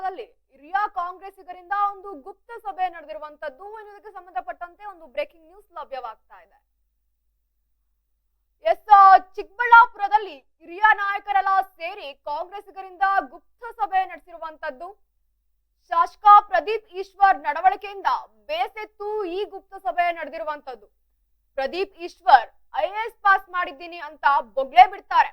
ಚಿಕ್ಕಬಳ್ಳಾಪುರದಲ್ಲಿ ಹಿರಿಯ ಕಾಂಗ್ರೆಸ್ಸಿಗರಿಂದ ಒಂದು ಗುಪ್ತ ಸಭೆ ನಡೆದಿರುವಂತದ್ದು ಎನ್ನುವುದಕ್ಕೆ ಸಂಬಂಧಪಟ್ಟಂತೆ ಒಂದು ಬ್ರೇಕಿಂಗ್ ನ್ಯೂಸ್ ಲಭ್ಯವಾಗ್ತಾ ಇದೆ. ಎಸ್ ಚಿಕ್ಕಬಳ್ಳಾಪುರದಲ್ಲಿ ಹಿರಿಯ ನಾಯಕರೆಲ್ಲ ಸೇರಿ ಕಾಂಗ್ರೆಸ್ಸಿಗರಿಂದ ಗುಪ್ತ ಸಭೆ ನಡೆಸಿರುವಂತದ್ದು ಶಾಸಕ ಪ್ರದೀಪ್ ಈಶ್ವರ್ ನಡವಳಿಕೆಯಿಂದ ಬೇಸೆತ್ತು ಈ ಗುಪ್ತ ಸಭೆ ನಡೆದಿರುವಂತದ್ದು. ಪ್ರದೀಪ್ ಈಶ್ವರ್ ಐಎಎಸ್ ಪಾಸ್ ಮಾಡಿದ್ದೀನಿ ಅಂತ ಬೊಗ್ಳೆ ಬಿಡ್ತಾರೆ.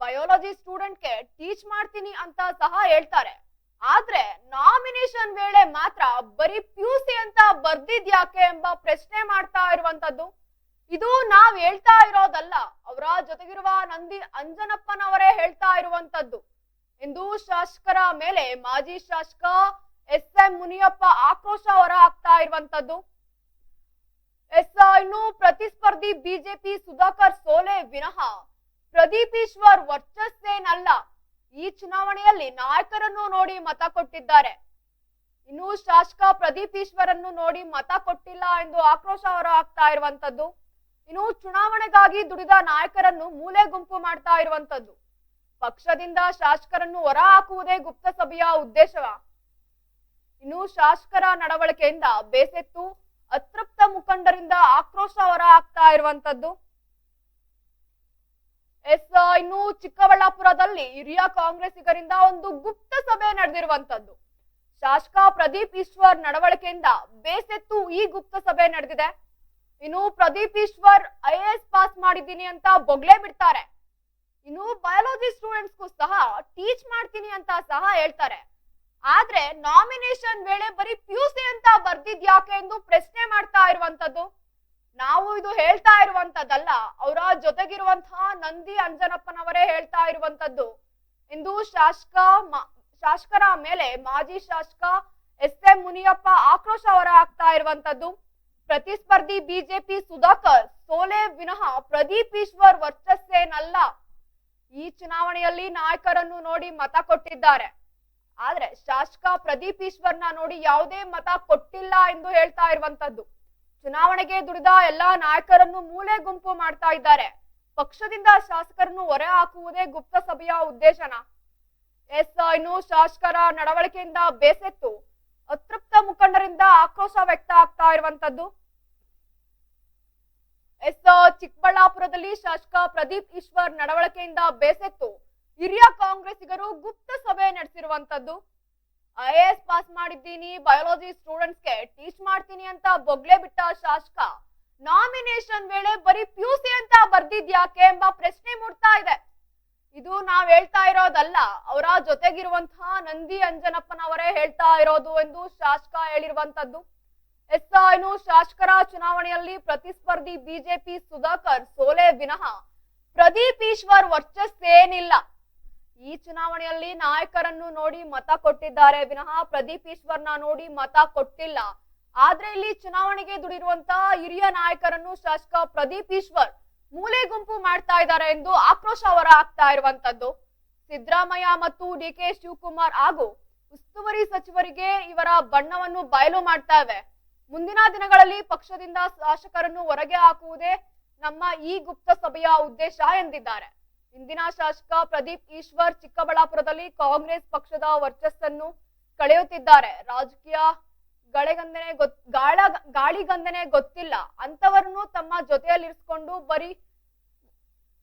ಬಯೋಲಜಿ ಸ್ಟೂಡೆಂಟ್ಗೆ ಟೀಚ್ ಮಾಡ್ತೀನಿ ಅಂತ ಸಹ ಹೇಳ್ತಾರೆ. ಆದ್ರೆ ನಾಮಿನೇಷನ್ ವೇಳೆ ಮಾತ್ರ ಬರೀ ಸಿ ಅಂತ ಬರ್ದಿದ್ಯಾಕೆ ಎಂಬ ಪ್ರಶ್ನೆ ಮಾಡ್ತಾ ಇರುವಂತದ್ದು ಇದು ನಾವ್ ಹೇಳ್ತಾ ಇರೋದಲ್ಲ, ಅವರ ಜೊತೆಗಿರುವ ನಂದಿ ಅಂಜನಪ್ಪನವರೇ ಹೇಳ್ತಾ ಇರುವಂತದ್ದು ಎಂದು ಶಾಸಕರ ಮೇಲೆ ಮಾಜಿ ಶಾಸಕ ಎಸ್ ಎಂ ಮುನಿಯಪ್ಪ ಆಕ್ರೋಶ ಹೊರ ಆಗ್ತಾ ಇರುವಂತದ್ದು ಎಸ್, ಇನ್ನು ಪ್ರತಿಸ್ಪರ್ಧಿ ಬಿಜೆಪಿ ಸುಧಾಕರ್ ಸೋಲೆ ವಿನಃ ಪ್ರದೀಪ್ ಈಶ್ವರ್ ವರ್ಚಸ್ಸೇನಲ್ಲ. ಈ ಚುನಾವಣೆಯಲ್ಲಿ ನಾಯಕರನ್ನು ನೋಡಿ ಮತ ಕೊಟ್ಟಿದ್ದಾರೆ. ಇನ್ನು ಶಾಸಕ ಪ್ರದೀಪ್ ಈಶ್ವರನ್ನು ನೋಡಿ ಮತ ಕೊಟ್ಟಿಲ್ಲ ಎಂದು ಆಕ್ರೋಶ ಹೊರ ಹಾಕ್ತಾ ಇರುವಂತದ್ದು ಇನ್ನು ಚುನಾವಣೆಗಾಗಿ ದುಡಿದ ನಾಯಕರನ್ನು ಮೂಲೆ ಗುಂಪು ಮಾಡ್ತಾ ಇರುವಂತದ್ದು ಪಕ್ಷದಿಂದ ಶಾಸಕರನ್ನು ಹೊರ ಹಾಕುವುದೇ ಗುಪ್ತ ಸಭೆಯ ಉದ್ದೇಶವ? ಇನ್ನು ಶಾಸಕರ ನಡವಳಿಕೆಯಿಂದ ಬೇಸೆತ್ತು, ಅತೃಪ್ತ ಮುಖಂಡರಿಂದ ಆಕ್ರೋಶ ಹೊರ ಹಾಕ್ತಾ ಇರುವಂತದ್ದು ಎಸ್ ಇನ್ನು ಚಿಕ್ಕಬಳ್ಳಾಪುರದಲ್ಲಿ ಹಿರಿಯ ಕಾಂಗ್ರೆಸ್ಸಿಗರಿಂದ ಒಂದು ಗುಪ್ತ ಸಭೆ ನಡೆದಿರುವಂತದ್ದು ಶಾಸಕ ಪ್ರದೀಪ್ ಈಶ್ವರ್ ನಡವಳಿಕೆಯಿಂದ ಬೇಸೆತ್ತು ಈ ಗುಪ್ತ ಸಭೆ ನಡೆದಿದೆ. ಇನ್ನು ಪ್ರದೀಪ್ ಈಶ್ವರ್ ಐಎಎಸ್ ಪಾಸ್ ಮಾಡಿದ್ದೀನಿ ಅಂತ ಬೊಗ್ಲೆ ಬಿಡ್ತಾರೆ. ಇನ್ನು ಬಯಾಲಜಿ ಸ್ಟೂಡೆಂಟ್ಸ್ಗೂ ಸಹ ಟೀಚ್ ಮಾಡ್ತೀನಿ ಅಂತ ಸಹ ಹೇಳ್ತಾರೆ. ಆದ್ರೆ ನಾಮಿನೇಷನ್ ವೇಳೆ ಬರೀ ಸಿ ಅಂತ ಬರ್ದಿದ್ಯಾಕೆ ಎಂದು ಪ್ರಶ್ನೆ ಮಾಡ್ತಾ ಇರುವಂತದ್ದು ನಾವು ಇದು ಹೇಳ್ತಾ ಇರುವಂತದ್ದಲ್ಲ, ಅವರ ಜೊತೆಗಿರುವಂತಹ ನಂದಿ ಅಂಜನಪ್ಪನವರೇ ಹೇಳ್ತಾ ಇರುವಂತದ್ದು. ಇಂದು ಶಾಸಕ ಶಾಸಕರ ಮೇಲೆ ಮಾಜಿ ಶಾಸಕ ಎಸ್ ಎಂ ಮುನಿಯಪ್ಪ ಆಕ್ರೋಶ ಹೊರ ಆಗ್ತಾ ಇರುವಂತದ್ದು. ಪ್ರತಿಸ್ಪರ್ಧಿ ಬಿಜೆಪಿ ಸುಧಾಕರ್, ಸೋಲೆ ವಿನಃ ಪ್ರದೀಪ್ ಈಶ್ವರ್ ವರ್ಚಸ್ಸೇನಲ್ಲ. ಈ ಚುನಾವಣೆಯಲ್ಲಿ ನಾಯಕರನ್ನು ನೋಡಿ ಮತ ಕೊಟ್ಟಿದ್ದಾರೆ. ಆದ್ರೆ ಶಾಸಕ ಪ್ರದೀಪ್ ಈಶ್ವರ್ನ ನೋಡಿ ಯಾವುದೇ ಮತ ಕೊಟ್ಟಿಲ್ಲ ಎಂದು ಹೇಳ್ತಾ ಇರುವಂತದ್ದು. ಚುನಾವಣೆಗೆ ದುಡಿದ ಎಲ್ಲಾ ನಾಯಕರನ್ನು ಮೂಲೆ ಗುಂಪು ಮಾಡ್ತಾ ಇದ್ದಾರೆ. ಪಕ್ಷದಿಂದ ಶಾಸಕರನ್ನು ಹೊರೆ ಹಾಕುವುದೇ ಗುಪ್ತ ಸಭೆಯ ಉದ್ದೇಶನ. ಎಸ್ ಇನ್ನು ಶಾಸಕರ ನಡವಳಿಕೆಯಿಂದ ಬೇಸೆತ್ತು. ಅತೃಪ್ತ ಮುಖಂಡರಿಂದ ಆಕ್ರೋಶ ವ್ಯಕ್ತ ಆಗ್ತಾ ಇರುವಂತದ್ದು ಎಸ್ ಚಿಕ್ಕಬಳ್ಳಾಪುರದಲ್ಲಿ ಶಾಸಕ ಪ್ರದೀಪ್ ಈಶ್ವರ್ ನಡವಳಿಕೆಯಿಂದ ಬೇಸೆತ್ತು. ಹಿರಿಯ ಕಾಂಗ್ರೆಸ್ಸಿಗರು ಗುಪ್ತ ಸಭೆ ನಡೆಸಿರುವಂತದ್ದು ಐಎಎಸ್ ಪಾಸ್ ಮಾಡಿದ್ದೀನಿ ಬಯಾಲಜಿ ಸ್ಟೂಡೆಂಟ್ಸ್ಗೆ ಟೀಚ್ ಮಾಡ್ತೀನಿ ಅಂತ ಬೊಗ್ಲೆ ಬಿಟ್ಟ ಶಾಸಕ. ನಾಮಿನೇಷನ್ ವೇಳೆ ಬರೀ ಸಿ ಅಂತ ಬರ್ದಿದ್ಯಾಕೆ ಎಂಬ ಪ್ರಶ್ನೆ ಮೂಡ್ತಾ ಇದೆ. ಇದು ನಾವ್ ಹೇಳ್ತಾ ಇರೋದಲ್ಲ, ಅವರ ಜೊತೆಗಿರುವಂತಹ ನಂದಿ ಅಂಜನಪ್ಪನವರೇ ಹೇಳ್ತಾ ಇರೋದು ಎಂದು ಶಾಸಕ ಹೇಳಿರುವಂತದ್ದು ಎಸ್ ಇನ್ನು ಶಾಸಕರ ಚುನಾವಣೆಯಲ್ಲಿ ಪ್ರತಿಸ್ಪರ್ಧಿ ಬಿಜೆಪಿ ಸುಧಾಕರ್ ಸೋಲೆ ವಿನಃ. ಪ್ರದೀಪ್ ಈಶ್ವರ್ ವರ್ಚಸ್ಸೇನಿಲ್ಲ. ಈ ಚುನಾವಣೆಯಲ್ಲಿ ನಾಯಕರನ್ನು ನೋಡಿ ಮತ ಕೊಟ್ಟಿದ್ದಾರೆ. ವಿನಃ ಪ್ರದೀಪ್ ಈಶ್ವರ್ನ ನೋಡಿ ಮತ ಕೊಟ್ಟಿಲ್ಲ. ಆದ್ರೆ ಇಲ್ಲಿ ಚುನಾವಣೆಗೆ ದುಡಿರುವಂತಹ ಹಿರಿಯ ನಾಯಕರನ್ನು ಶಾಸಕ ಪ್ರದೀಪ್ ಈಶ್ವರ್ ಮೂಲೆ ಗುಂಪು ಮಾಡ್ತಾ ಇದ್ದಾರೆ ಎಂದು ಆಕ್ರೋಶ ಹೊರ ಆಗ್ತಾ ಇರುವಂತದ್ದು. ಸಿದ್ದರಾಮಯ್ಯ ಮತ್ತು ಡಿ ಕೆ ಶಿವಕುಮಾರ್ ಹಾಗೂ ಉಸ್ತುವಾರಿ ಸಚಿವರಿಗೆ ಇವರ ಬಣ್ಣವನ್ನು ಬಯಲು ಮಾಡ್ತಾ ಇವೆ. ಮುಂದಿನ ದಿನಗಳಲ್ಲಿ ಪಕ್ಷದಿಂದ ಶಾಸಕರನ್ನು ಹೊರಗೆ ಹಾಕುವುದೇ ನಮ್ಮ ಈ ಗುಪ್ತ ಸಭೆಯ ಉದ್ದೇಶ ಎಂದಿದ್ದಾರೆ. ಇಂದಿನ ಶಾಸಕ ಪ್ರದೀಪ್ ಈಶ್ವರ್ ಚಿಕ್ಕಬಳ್ಳಾಪುರದಲ್ಲಿ ಕಾಂಗ್ರೆಸ್ ಪಕ್ಷದ ವರ್ಚಸ್ಸನ್ನು ಕಳೆಯುತ್ತಿದ್ದಾರೆ. ರಾಜಕೀಯ ಗಳೆಗಂದನೆ ಗೊತ್, ಗಾಳ, ಗಾಳಿಗಂದನೆ ಗೊತ್ತಿಲ್ಲ. ಅಂತವರನ್ನು ತಮ್ಮ ಜೊತೆಯಲ್ಲಿರಿಸಿಕೊಂಡು ಬರೀ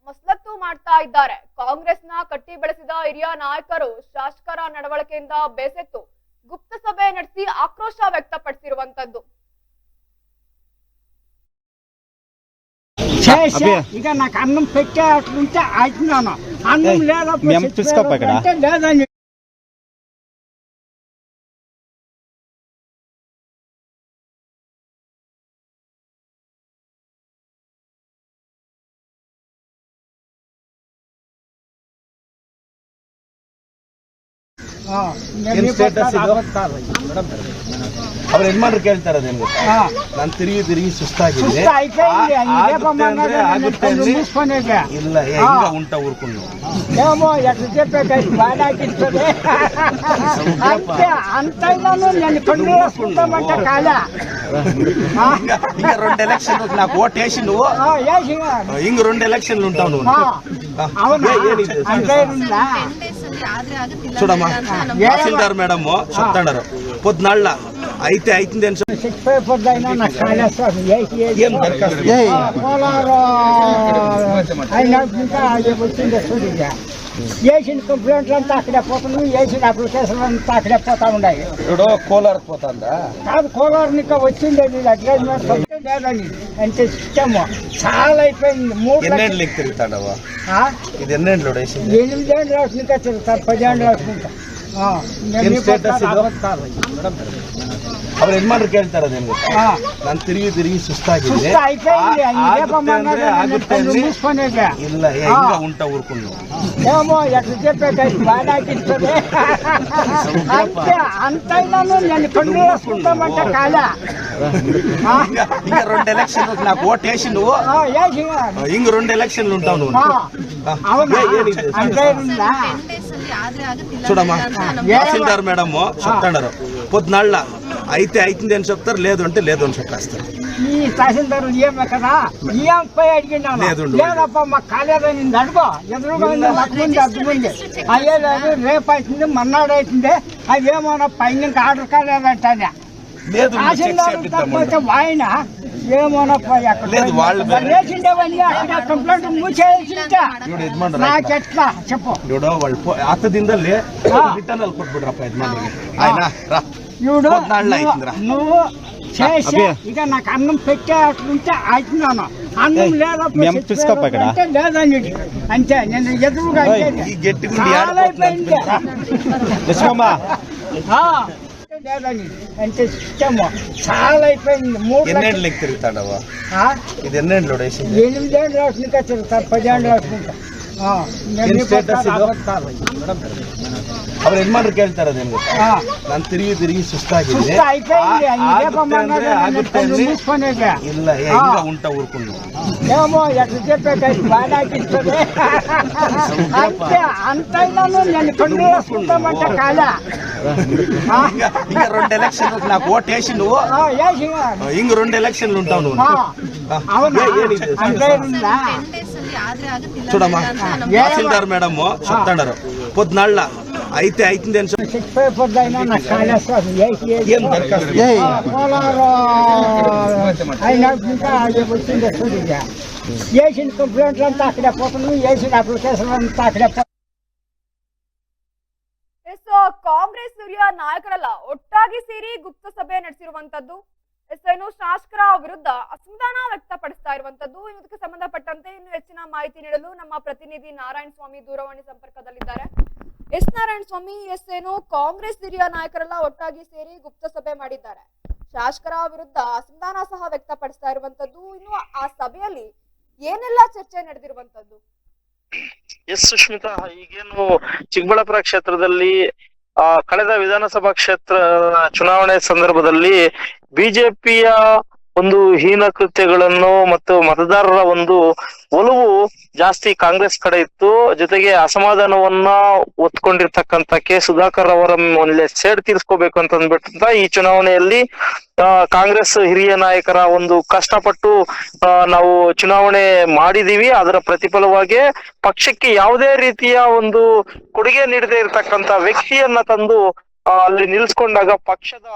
ಮಸಲತ್ತು ಮಾಡ್ತಾ ಇದ್ದಾರೆ. ಕಾಂಗ್ರೆಸ್ನ ಕಟ್ಟಿ ಬೆಳೆಸಿದ ಹಿರಿಯ ನಾಯಕರು ಶಾಸಕರ ನಡವಳಿಕೆಯಿಂದ ಬೇಸೆತ್ತು. ಗುಪ್ತ ಸಭೆ ನಡೆಸಿ ಆಕ್ರೋಶ ವ್ಯಕ್ತಪಡಿಸಿರುವಂತದ್ದು ఇక నాకు అన్నం పెట్టే ఉంటే అన్నాను అన్నం లేదా లేదని ಏನು ಸ್ಟೇಟಸ್ ಅವ್ರು ಏನ್ ಮಾಡ್ರು ಕೇಳ್ತಾರೆ ಅದೇನ್ ಗೊತ್ತಾ ನಾನು ತಿರುಗಿ ತಿರುಗಿ ಸುಸ್ತಾಗಿದ್ದೆ ಆಗುತ್ತೆ ಅಂದ್ರೆ ಆಗುತ್ತೆ ಅಂದ್ರೆ ಇಲ್ಲ ಹೆಂಗ ಉಂಟ ಊರ್ಕೊಂಡು. ఏమో ఎట్లా చెప్పే బాధాకిస్తుంది అంతే అంతైనాను నేను పండు వేసుకుంటామంటే కాదా? రెండు ఎలక్షన్ నాకు ఓట్ వేసి నువ్వు? ఇంక రెండు ఎలక్షన్లు ఉంటావు నువ్వు. చూడమ్మా తహసీల్దార్ మేడం చెప్తాడారు. పొద్దునాళ్ళ అయితే అయితే అని కంప్లైంట్లు అంతా అక్కడే పోతుంది. వేసిన అప్లికేషన్ అంతా అక్కడే పోతా ఉన్నాయి. కోలార్ పోతుందా? కాదు కోలార్ ఇంకా వచ్చింది అది. అడ్వర్టైజ్మెంట్ అంటే సిస్టమ్. చాలా అయిపోయింది. మూడు తిరుగుతాడవా? ఇది ఎన్నేళ్ళు ఎనిమిది ఏళ్ళు రాసుకుంటా తిరుగుతారు. పది ఏళ్ళు రాసుకుంటా ಅವ್ರು ಯಜಮಾನ್ರು ಕೇಳ್ತಾರೆ ಅದೇನು ಗೊತ್ತಾ ಆ, ನಾನು ತಿರುಗಿ ತಿರುಗಿ ಸುಸ್ತಾಗಿದೆ ಸುಸ್ತು అయిపోయింది ಆ- ఇదే ಆಗುತ್ತೆ పొమ్మన్నాడు ಅಂದ್ರೆ నేను ಆಗುತ್ತೆ కళ్ళు ಅಂದ್ರೆ మూసుకునేదే ಇಲ್ಲ ಏ, ಹಿಂಗ ಉಂಟ ಊರ್ಕೊಂಡು ఏమో ఎట్లా చెప్పేది బాగా అనిపిస్తుంది అంతే అంతైనాను నేను కళ్ళు వేసుకుంటామంటే కాలే ఆ, ಹಿಂಗ రెండు ఎలక్షన్ నాకు ఓట్ వేసి నువ్వు ఆ, ఏసి, ಹಿಂಗ రెండు ఎలక్షన్లు ఉంటావు నువ్వు ఆ, ఆ, అవునా ఏ- ಏನಿದೆ? అంటే ఉందా? చూడమ్మా ఏ- తహసీల్దార్ మేడం చెప్తాడారు పొద్దునాళ్ళ అయితే అయితుంది అని చెప్తారు లేదు అంటే లేదు అని చెప్పేస్తారు ఈ తహసీల్దారు ఏమే కదా ఏం పోయి అడిగినాను లేదు, ఉండు. లేదప్ప మాకు కాలేదని నిన్ను అడుగు ఎదురుగా ఉంది నాకు ముందు అర్థమైంది అయ్యే లేదు రేపు అవుతుంది మన్నాడు అవుతుంది అవి ఏమన్నా పైన ఇంకా ఆర్డర్ కాలేదంటానే లేదు చెక్ తహసీల్దారు చేపిద్దాము తప్పైతే వాయన ఏమన్నా పోయి అక్కడ లేదు, వాళ్ళు వాళ్ళు వేసిండేవన్నీ అక్కడ కంప్లైంట్ మూసేసింట ಇವ್ರು ಯಜಮಾನ್ರು నాకెట్లా చెప్పు ಇವ್ರು వాళ్ళు ಪೋ- ಹತ್ತದಿಂದಲೇ ಹಾ. ರಿಟರ್ನ್ ಅಲ್ಲಿ ಕೊಟ್ಬಿಡ್ರಪ್ಪ ಯಜಮಾನ್ರಿಗೆ ಆಯ್ನಾ ರಾ చూడు నువ్వు చేసే ఇక నాకు అన్నం పెట్టేట్లుంటే అవుతున్నాను అన్నం లేదా లేదండి అంతే నేను ఎదురుగా లేదండి అంటే చాలా అయిపోయింది మూడు ఎన్నేళ్ళు తిరుగుతాడవా ఇది ఎన్నేళ్ళు ఎనిమిదేళ్ళు రాసుకుంటా పది ఏళ్ళు రాసుకుంటా ఆ, నేను ಏನ್ ఈ status ಬರ್ತಾರೆ, ಇದು? ఆ ಬರ್ತಾರೆ. ಅವ್ರ ಯಜಮಾನ್ರು ಕೇಳ್ತಾರೆ ಅದೇನು ಗೊತ್ತಾ ఆ, ನಾನು ತಿರುಗಿ ತಿರುಗಿ ಸುಸ್ತಾಗಿದೆ ಸುಸ್ತು అయిపోయింది ಆ- ఇదే ಆಗುತ್ತೆ పొమ్మన్నాడు ಅಂದ್ರೆ నేను ಆಗುತ್ತೆ కళ్ళు ಅಂದ್ರೆ మూసుకునేదే. ಇಲ್ಲ ಏ, ఆ. ಹಿಂಗ ಉಂಟ ಊರ್ಕೊಂಡು ఏమో ఎట్లా చెప్పేది బాగా అనిపిస్తుంది అంతే అంతైనాను నేను కళ్ళు వేసుకుంటామంటే కాలే ఆ, ಹಿಂಗ ಹಿಂಗ రెండు ఎలక్షన్ నాకు ఓట్ వేసి నువ్వు ఆ, వేసి, ಹಿಂಗ రెండు ఎలక్షన్లు ఉంటావు నువ్వు ఆ, ఆ, అవునా ఏ- ಏನಿದೆ? అంటే ఉందా? చూడమ్మా ఏ- తహసీల్దార్ మేడం చెప్తాడారు పొద్దునాళ్ళ అయితే అయితుంది అని చెప్పి సిక్స్ పేపర్ అయినా నాకు కాళేశ్వరం ఏసి ఏసి. ఏం దరఖాస్తు ఆ, కోలారు అయినా ఇంకా అది వచ్చింది చూడిగా వేసిన కంప్లైంట్లు అంతా అక్కడే పోతున్నాయి వేసిన అప్లికేషన్లు అంతా అక్కడే పో- ಎಸ್ ಕಾಂಗ್ರೆಸ್ ಹಿರಿಯ ನಾಯಕರೆಲ್ಲ ಒಟ್ಟಾಗಿ ಸೇರಿ ಗುಪ್ತ ಸಭೆ ನಡೆಸಿರುವಂತದ್ದು ಎಸ್ ಏನು ಶಾಸಕರ ವಿರುದ್ಧ ಅಸಮಾಧಾನ ವ್ಯಕ್ತಪಡಿಸ್ತಾ ಇರುವಂತದ್ದು ಇದಕ್ಕೆ ಸಂಬಂಧಪಟ್ಟಂತೆ ಇನ್ನು ಹೆಚ್ಚಿನ ಮಾಹಿತಿ ನೀಡಲು ನಮ್ಮ ಪ್ರತಿನಿಧಿ ನಾರಾಯಣ ಸ್ವಾಮಿ ದೂರವಾಣಿ ಸಂಪರ್ಕದಲ್ಲಿದ್ದಾರೆ. ಎಸ್ ನಾರಾಯಣ ಸ್ವಾಮಿ, ಎಸ್ ಏನು, ಕಾಂಗ್ರೆಸ್ ಹಿರಿಯ ನಾಯಕರೆಲ್ಲ ಒಟ್ಟಾಗಿ ಸೇರಿ ಗುಪ್ತ ಸಭೆ ಮಾಡಿದ್ದಾರೆ. ಶಾಸಕರ ವಿರುದ್ಧ ಅಸಮಾಧಾನ ಸಹ ವ್ಯಕ್ತಪಡಿಸ್ತಾ ಇರುವಂತದ್ದು ಇನ್ನು ಆ ಸಭೆಯಲ್ಲಿ ಏನೆಲ್ಲ ಚರ್ಚೆ ನಡೆದಿರುವಂತದ್ದು ಎಸ್ ಸುಷ್ಮಿತಾ ಈಗೇನು ಚಿಕ್ಕಬಳ್ಳಾಪುರ ಕ್ಷೇತ್ರದಲ್ಲಿ, ಆ, ಕಳೆದ ವಿಧಾನಸಭಾ ಕ್ಷೇತ್ರ ಚುನಾವಣೆ ಸಂದರ್ಭದಲ್ಲಿ ಬಿಜೆಪಿಯ ಒಂದು ಹೀನ ಕೃತ್ಯಗಳನ್ನು ಮತ್ತು ಮತದಾರರ ಒಂದು ಒಲವು ಜಾಸ್ತಿ ಕಾಂಗ್ರೆಸ್ ಕಡೆ ಇತ್ತು. ಜೊತೆಗೆ ಅಸಮಾಧಾನವನ್ನ ಒತ್ಕೊಂಡಿರ್ತಕ್ಕಂಥ ಕೆ ಸುಧಾಕರ್ ಅವರ ಮೇಲೆ ಸೇಡ್ ತೀರಿಸ್ಕೋಬೇಕು ಅಂತ ಅಂದ್ಬಿಟ್ಟು ಈ ಚುನಾವಣೆಯಲ್ಲಿ ಕಾಂಗ್ರೆಸ್ ಹಿರಿಯ ನಾಯಕರ ಒಂದು ಕಷ್ಟಪಟ್ಟು ನಾವು ಚುನಾವಣೆ ಮಾಡಿದೀವಿ. ಅದರ ಪ್ರತಿಫಲವಾಗಿ ಪಕ್ಷಕ್ಕೆ ಯಾವುದೇ ರೀತಿಯ ಒಂದು ಕೊಡುಗೆ ನೀಡದೇ ಇರತಕ್ಕಂತ ವ್ಯಕ್ತಿಯನ್ನ ತಂದು ಅಲ್ಲಿ ನಿಲ್ಸ್ಕೊಂಡಾಗ ಪಕ್ಷದ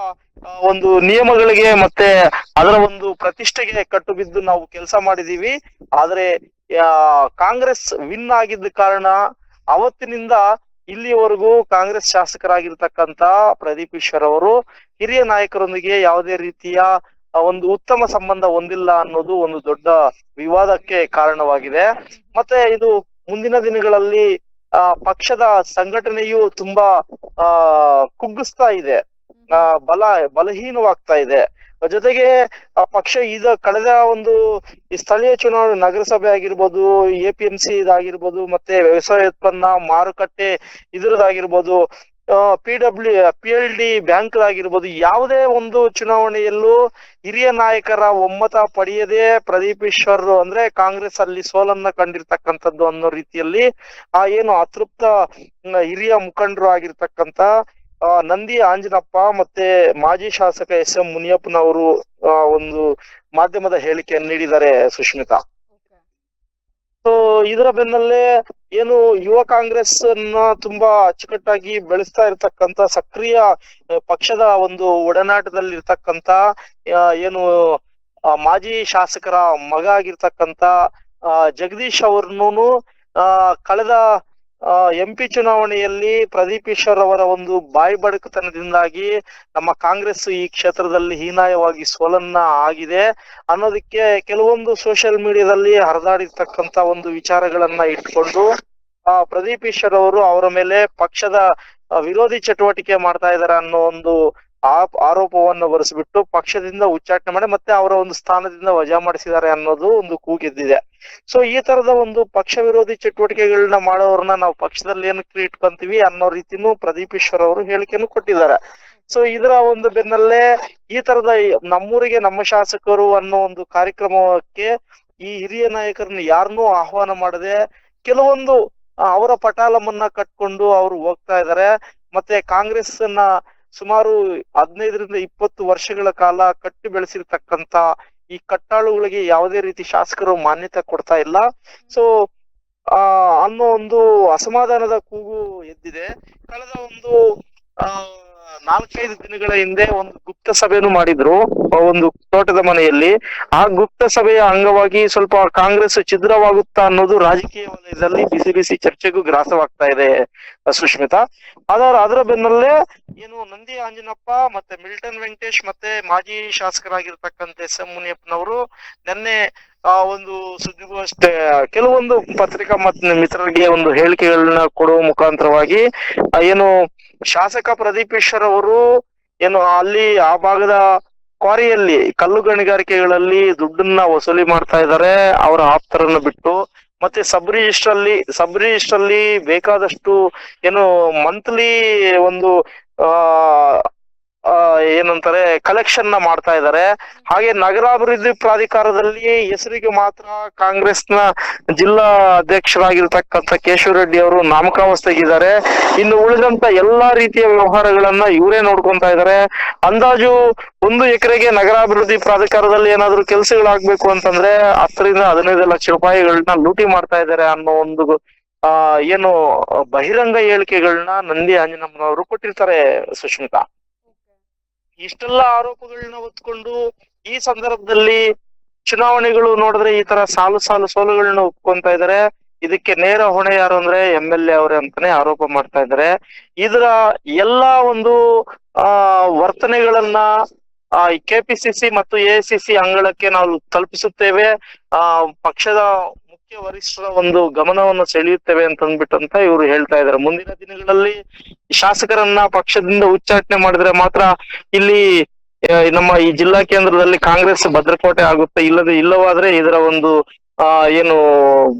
ಒಂದು ನಿಯಮಗಳಿಗೆ ಮತ್ತೆ ಅದರ ಒಂದು ಪ್ರತಿಷ್ಠೆಗೆ ಕಟ್ಟು ಬಿದ್ದು ನಾವು ಕೆಲಸ ಮಾಡಿದೀವಿ ಆದ್ರೆ ಕಾಂಗ್ರೆಸ್ ವಿನ್ ಆಗಿದ್ದ ಕಾರಣ ಅವತ್ತಿನಿಂದ ಇಲ್ಲಿವರೆಗೂ ಕಾಂಗ್ರೆಸ್ ಶಾಸಕರಾಗಿರ್ತಕ್ಕಂತ ಪ್ರದೀಪ್ ಈಶ್ವರ್ ಅವರು ಹಿರಿಯ ನಾಯಕರೊಂದಿಗೆ ಯಾವುದೇ ರೀತಿಯ ಒಂದು ಉತ್ತಮ ಸಂಬಂಧ ಹೊಂದಿಲ್ಲ ಅನ್ನೋದು ಒಂದು ದೊಡ್ಡ ವಿವಾದಕ್ಕೆ ಕಾರಣವಾಗಿದೆ. ಮತ್ತೆ ಇದು ಮುಂದಿನ ದಿನಗಳಲ್ಲಿ, ಆ, ಪಕ್ಷದ ಸಂಘಟನೆಯು ತುಂಬಾ, ಆ, ಕುಗ್ಗಿಸ್ತಾ ಇದೆ. ಬಲ, ಬಲಹೀನವಾಗ್ತಾ ಇದೆ. ಜೊತೆಗೆ ಆ ಪಕ್ಷ ಇದ ಕಳೆದ ಒಂದು ಈ ಸ್ಥಳೀಯ ಚುನಾವಣೆ ನಗರಸಭೆ ಆಗಿರ್ಬೋದು, ಎ ಪಿ ಎಂ ಸಿ ಇದಾಗಿರ್ಬೋದು, ಮತ್ತೆ ವ್ಯವಸಾಯ ಉತ್ಪನ್ನ ಮಾರುಕಟ್ಟೆ ಇದರದಾಗಿರ್ಬೋದು P W, P L D bank ಆಗಿರ್ಬೋದು ಯಾವುದೇ ಒಂದು ಚುನಾವಣೆಯಲ್ಲೂ ಹಿರಿಯ ನಾಯಕರ ಒಮ್ಮತ ಪಡೆಯದೆ ಪ್ರದೀಪ್ ಈಶ್ವರ್ ಅಂದ್ರೆ ಕಾಂಗ್ರೆಸ್ ಅಲ್ಲಿ ಸೋಲನ್ನ ಕಂಡಿರ್ತಕ್ಕಂಥದ್ದು ಅನ್ನೋ ರೀತಿಯಲ್ಲಿ, ಆ, ಏನು ಅತೃಪ್ತ ಹಿರಿಯ ಮುಖಂಡರು ಆಗಿರ್ತಕ್ಕಂತ ನಂದಿ ಆಂಜನಪ್ಪ ಮತ್ತೆ ಮಾಜಿ ಶಾಸಕ ಎಸ್ ಎಂ ಮುನಿಯಪ್ಪನವರು ಒಂದು ಮಾಧ್ಯಮದ ಹೇಳಿಕೆಯನ್ನು ನೀಡಿದ್ದಾರೆ ಸುಷ್ಮಿತಾ ಸೊ ಇದರ ಬೆನ್ನಲ್ಲೇ ಏನು ಯುವ ಕಾಂಗ್ರೆಸ್ ಅನ್ನ ತುಂಬಾ ಅಚ್ಚುಕಟ್ಟಾಗಿ ಬೆಳೆಸ್ತಾ ಇರ್ತಕ್ಕಂತ ಸಕ್ರಿಯ ಪಕ್ಷದ ಒಂದು ಒಡನಾಟದಲ್ಲಿ ಇರ್ತಕ್ಕಂತ ಏನು ಮಾಜಿ ಶಾಸಕರ ಮಗ ಆಗಿರ್ತಕ್ಕಂತ ಜಗದೀಶ್ ಅವ್ರನ್ನೂ ಆ ಕಳೆದ ಎಂ ಪಿ ಚುನಾವಣೆಯಲ್ಲಿ ಪ್ರದೀಪ್ ಈಶ್ವರ್ ಅವರ ಒಂದು ಬಾಯಿ ಬಡಕತನದಿಂದಾಗಿ ನಮ್ಮ ಕಾಂಗ್ರೆಸ್ ಈ ಕ್ಷೇತ್ರದಲ್ಲಿ ಹೀನಾಯವಾಗಿ ಸೋಲನ್ನ ಆಗಿದೆ ಅನ್ನೋದಕ್ಕೆ ಕೆಲವೊಂದು ಸೋಷಿಯಲ್ ಮೀಡಿಯಾದಲ್ಲಿ ಹರಿದಾಡಿರ್ತಕ್ಕಂತ ಒಂದು ವಿಚಾರಗಳನ್ನ ಇಟ್ಕೊಂಡು, ಆ, ಪ್ರದೀಪ್ ಈಶ್ವರ್ ಅವರು ಅವರ ಮೇಲೆ ಪಕ್ಷದ ವಿರೋಧಿ ಚಟುವಟಿಕೆ ಮಾಡ್ತಾ ಇದಾರೆ ಅನ್ನೋ ಒಂದು ಆಪ್ ಆರೋಪವನ್ನು ಬರೆಸಿಬಿಟ್ಟು ಪಕ್ಷದಿಂದ ಉಚ್ಚಾಟನೆ ಮಾಡಿ ಮತ್ತೆ ಅವರ ಒಂದು ಸ್ಥಾನದಿಂದ ವಜಾ ಮಾಡಿಸಿದ್ದಾರೆ ಅನ್ನೋದು ಒಂದು ಕೂಗೆದ್ದಿದೆ ಸೊ ಈ ತರದ ಒಂದು ಪಕ್ಷ ವಿರೋಧಿ ಚಟುವಟಿಕೆಗಳನ್ನ ಮಾಡೋರನ್ನ ನಾವು ಪಕ್ಷದಲ್ಲಿ ಏನಕ್ಕೆ ಇಟ್ಕೊಂತೀವಿ ಅನ್ನೋ ರೀತಿನೂ ಪ್ರದೀಪ್ ಈಶ್ವರ್ ಅವರು ಹೇಳಿಕೆಯನ್ನು ಕೊಟ್ಟಿದ್ದಾರೆ. ಸೊ ಇದರ ಒಂದು ಬೆನ್ನಲ್ಲೇ ಈ ತರದ ನಮ್ಮೂರಿಗೆ ನಮ್ಮ ಶಾಸಕರು ಅನ್ನೋ ಒಂದು ಕಾರ್ಯಕ್ರಮಕ್ಕೆ ಈ ಹಿರಿಯ ನಾಯಕರನ್ನ ಯಾರನ್ನೂ ಆಹ್ವಾನ ಮಾಡದೆ ಕೆಲವೊಂದು ಆ, ಅವರ ಪಟಾಲಮನ್ನ ಕಟ್ಕೊಂಡು ಅವರು ಹೋಗ್ತಾ ಇದ್ದಾರೆ. ಮತ್ತೆ ಕಾಂಗ್ರೆಸ್ ಅನ್ನ ಸುಮಾರು ಹದಿನೈದರಿಂದ ಇಪ್ಪತ್ತು ವರ್ಷಗಳ ಕಾಲ ಕಟ್ಟಿ ಬೆಳೆಸಿರ್ತಕ್ಕಂತ ಈ ಕಟ್ಟಾಳುಗಳಿಗೆ ಯಾವುದೇ ರೀತಿ ಶಾಸಕರು ಮಾನ್ಯತೆ ಕೊಡ್ತಾ ಇಲ್ಲ. ಸೊ ಆ, ಅನ್ನೋ ಒಂದು ಅಸಮಾಧಾನದ ಕೂಗು ಎದ್ದಿದೆ. ಕಳೆದ ಒಂದು, ಆ ನಾಲ್ಕೈದು ದಿನಗಳ ಹಿಂದೆ ಒಂದು ಗುಪ್ತ ಸಭೆಯನ್ನು ಮಾಡಿದ್ರು ಒಂದು ತೋಟದ ಮನೆಯಲ್ಲಿ. ಆ ಗುಪ್ತ ಸಭೆಯ ಅಂಗವಾಗಿ ಸ್ವಲ್ಪ ಕಾಂಗ್ರೆಸ್ ಛಿದ್ರವಾಗುತ್ತಾ ಅನ್ನೋದು ರಾಜಕೀಯ ವಲಯದಲ್ಲಿ ಬಿಸಿ ಬಿಸಿ ಚರ್ಚೆಗೂ ಗ್ರಾಸವಾಗ್ತಾ ಇದೆ ಸುಷ್ಮಿತಾ ಅದರ ಅದರ ಬೆನ್ನಲ್ಲೇ ಏನು ನಂದಿ ಆಂಜನಪ್ಪ ಮತ್ತೆ ಮಿಲ್ಟನ್ ವೆಂಕಟೇಶ್ ಮತ್ತೆ ಮಾಜಿ ಶಾಸಕರಾಗಿರ್ತಕ್ಕಂಥ ಎಸ್ ಎಂ ಮುನಿಯಪ್ಪನವರು ನಿನ್ನೆ ಆ ಒಂದು ಸುದ್ದಿಗೋಷ್ಠಿ ಕೆಲವೊಂದು ಪತ್ರಿಕಾ ಮತ್ತು ಮಿತ್ರರಿಗೆ ಒಂದು ಹೇಳಿಕೆಗಳನ್ನ ಕೊಡುವ ಮುಖಾಂತರವಾಗಿ ಏನು ಶಾಸಕ ಪ್ರದೀಪ್ ಈಶ್ವರ್ ಅವರು ಏನು ಅಲ್ಲಿ ಆ ಭಾಗದ ಕ್ವಾರಿಯಲ್ಲಿ ಕಲ್ಲು ಗಣಿಗಾರಿಕೆಗಳಲ್ಲಿ ದುಡ್ಡನ್ನ ವಸೂಲಿ ಮಾಡ್ತಾ ಇದ್ದಾರೆ ಅವರ ಆಪ್ತರನ್ನ ಬಿಟ್ಟು. ಮತ್ತೆ ಸಬ್ ರಿಜಿಸ್ಟರ್ ಅಲ್ಲಿ ಸಬ್ ರಿಜಿಸ್ಟರ್ ಅಲ್ಲಿ ಬೇಕಾದಷ್ಟು ಏನು ಮಂತ್ಲಿ ಒಂದು ಆ, ಏನಂತಾರೆ ಕಲೆಕ್ಷನ್ನ ಮಾಡ್ತಾ ಇದ್ದಾರೆ. ಹಾಗೆ ನಗರಾಭಿವೃದ್ಧಿ ಪ್ರಾಧಿಕಾರದಲ್ಲಿ ಹೆಸರಿಗೆ ಮಾತ್ರ ಕಾಂಗ್ರೆಸ್ನ ಜಿಲ್ಲಾ ಅಧ್ಯಕ್ಷರಾಗಿರ್ತಕ್ಕಂಥ ರೆಡ್ಡಿ ಅವರು ನಾಮಕಾವಸ್ಥೆಗಿದ್ದಾರೆ ಇನ್ನು ಉಳಿದಂತ ಎಲ್ಲಾ ರೀತಿಯ ವ್ಯವಹಾರಗಳನ್ನ ಇವರೇ ನೋಡ್ಕೊಂತಾ ಇದ್ದಾರೆ. ಅಂದಾಜು ಒಂದು ಎಕರೆಗೆ ನಗರಾಭಿವೃದ್ಧಿ ಪ್ರಾಧಿಕಾರದಲ್ಲಿ ಏನಾದ್ರು ಕೆಲಸಗಳಾಗ್ಬೇಕು ಅಂತಂದ್ರೆ ಹತ್ತರಿಂದ ಹದಿನೈದು ಲಕ್ಷ ರೂಪಾಯಿಗಳನ್ನ ಲೂಟಿ ಮಾಡ್ತಾ ಇದ್ದಾರೆ ಅನ್ನೋ ಒಂದು, ಆ, ಏನು ಬಹಿರಂಗ ಹೇಳಿಕೆಗಳನ್ನ ನಂದಿ ಆಂಜನಮ್ಮನವರು ಕೊಟ್ಟಿರ್ತಾರೆ ಸುಷ್ಮಿತಾ ಇಷ್ಟೆಲ್ಲ ಆರೋಪಗಳನ್ನ ಹೊತ್ಕೊಂಡು ಈ ಸಂದರ್ಭದಲ್ಲಿ ಚುನಾವಣೆಗಳು ನೋಡಿದ್ರೆ ಈ ತರ ಸಾಲು ಸಾಲು ಸೋಲುಗಳನ್ನ ಒಪ್ಕೊಂತ ಇದಾರೆ. ಇದಕ್ಕೆ ನೇರ ಹೊಣೆ ಯಾರು ಅಂದ್ರೆ ಎಂ ಎಲ್ ಎ ಅವರೇ ಅಂತಾನೆ ಆರೋಪ ಮಾಡ್ತಾ ಇದ್ದಾರೆ ಇದರ ಎಲ್ಲಾ ಒಂದು, ಆ, ವರ್ತನೆಗಳನ್ನ, ಆ ಕೆಪಿಸಿಸಿ ಮತ್ತು ಎಐಸಿಸಿ ಅಂಗಳಕ್ಕೆ ನಾವು ತಲುಪಿಸುತ್ತೇವೆ. ಆ, ಪಕ್ಷದ ಮುಖ್ಯ ವರಿಷ್ಠರ ಒಂದು ಗಮನವನ್ನು ಸೆಳೆಯುತ್ತೇವೆ ಅಂತ ಅಂದ್ಬಿಟ್ಟಂತ ಇವರು ಹೇಳ್ತಾ ಇದ್ದಾರೆ ಮುಂದಿನ ದಿನಗಳಲ್ಲಿ ಶಾಸಕರನ್ನ ಪಕ್ಷದಿಂದ ಉಚ್ಚಾಟನೆ ಮಾಡಿದ್ರೆ ಮಾತ್ರ ಇಲ್ಲಿ ನಮ್ಮ ಈ ಜಿಲ್ಲಾ ಕೇಂದ್ರದಲ್ಲಿ ಕಾಂಗ್ರೆಸ್ ಭದ್ರಕೋಟೆ ಆಗುತ್ತೆ. ಇಲ್ಲದೆ, ಇಲ್ಲವಾದ್ರೆ ಇದರ ಒಂದು, ಆ, ಏನು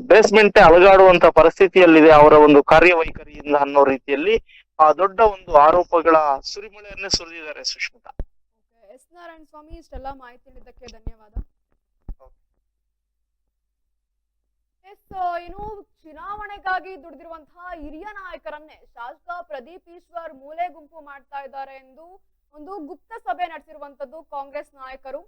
ಬೇಸ್ಮೆಂಟ್ ಅಲಗಾಡುವಂತ ಪರಿಸ್ಥಿತಿಯಲ್ಲಿದೆ ಅವರ ಒಂದು ಕಾರ್ಯವೈಖರಿಯಿಂದ ಅನ್ನೋ ರೀತಿಯಲ್ಲಿ ಆ ದೊಡ್ಡ ಒಂದು ಆರೋಪಗಳ ಸುರಿಮಳೆಯನ್ನೇ ಸುರಿದಿದ್ದಾರೆ ಸುಷ್ಮಿತಾ. ಎಸ್ ನಾರಾಯಣ ಸ್ವಾಮಿ ಇಷ್ಟೆಲ್ಲ ಮಾಹಿತಿ ನೀಡಿದ್ದಕ್ಕೆ ಧನ್ಯವಾದ. ಎಸ್ ಏನು ಚುನಾವಣೆಗಾಗಿ ದುಡಿದಿರುವಂತಹ ಹಿರಿಯ ನಾಯಕರನ್ನೇ ಶಾಸಕ ಪ್ರದೀಪ್ ಈಶ್ವರ್ ಮೂಲೆ ಗುಂಪು ಮಾಡ್ತಾ ಇದ್ದಾರೆ ಎಂದು ಒಂದು ಗುಪ್ತ ಸಭೆ ನಡೆಸಿರುವಂತದ್ದು ಕಾಂಗ್ರೆಸ್ ನಾಯಕರು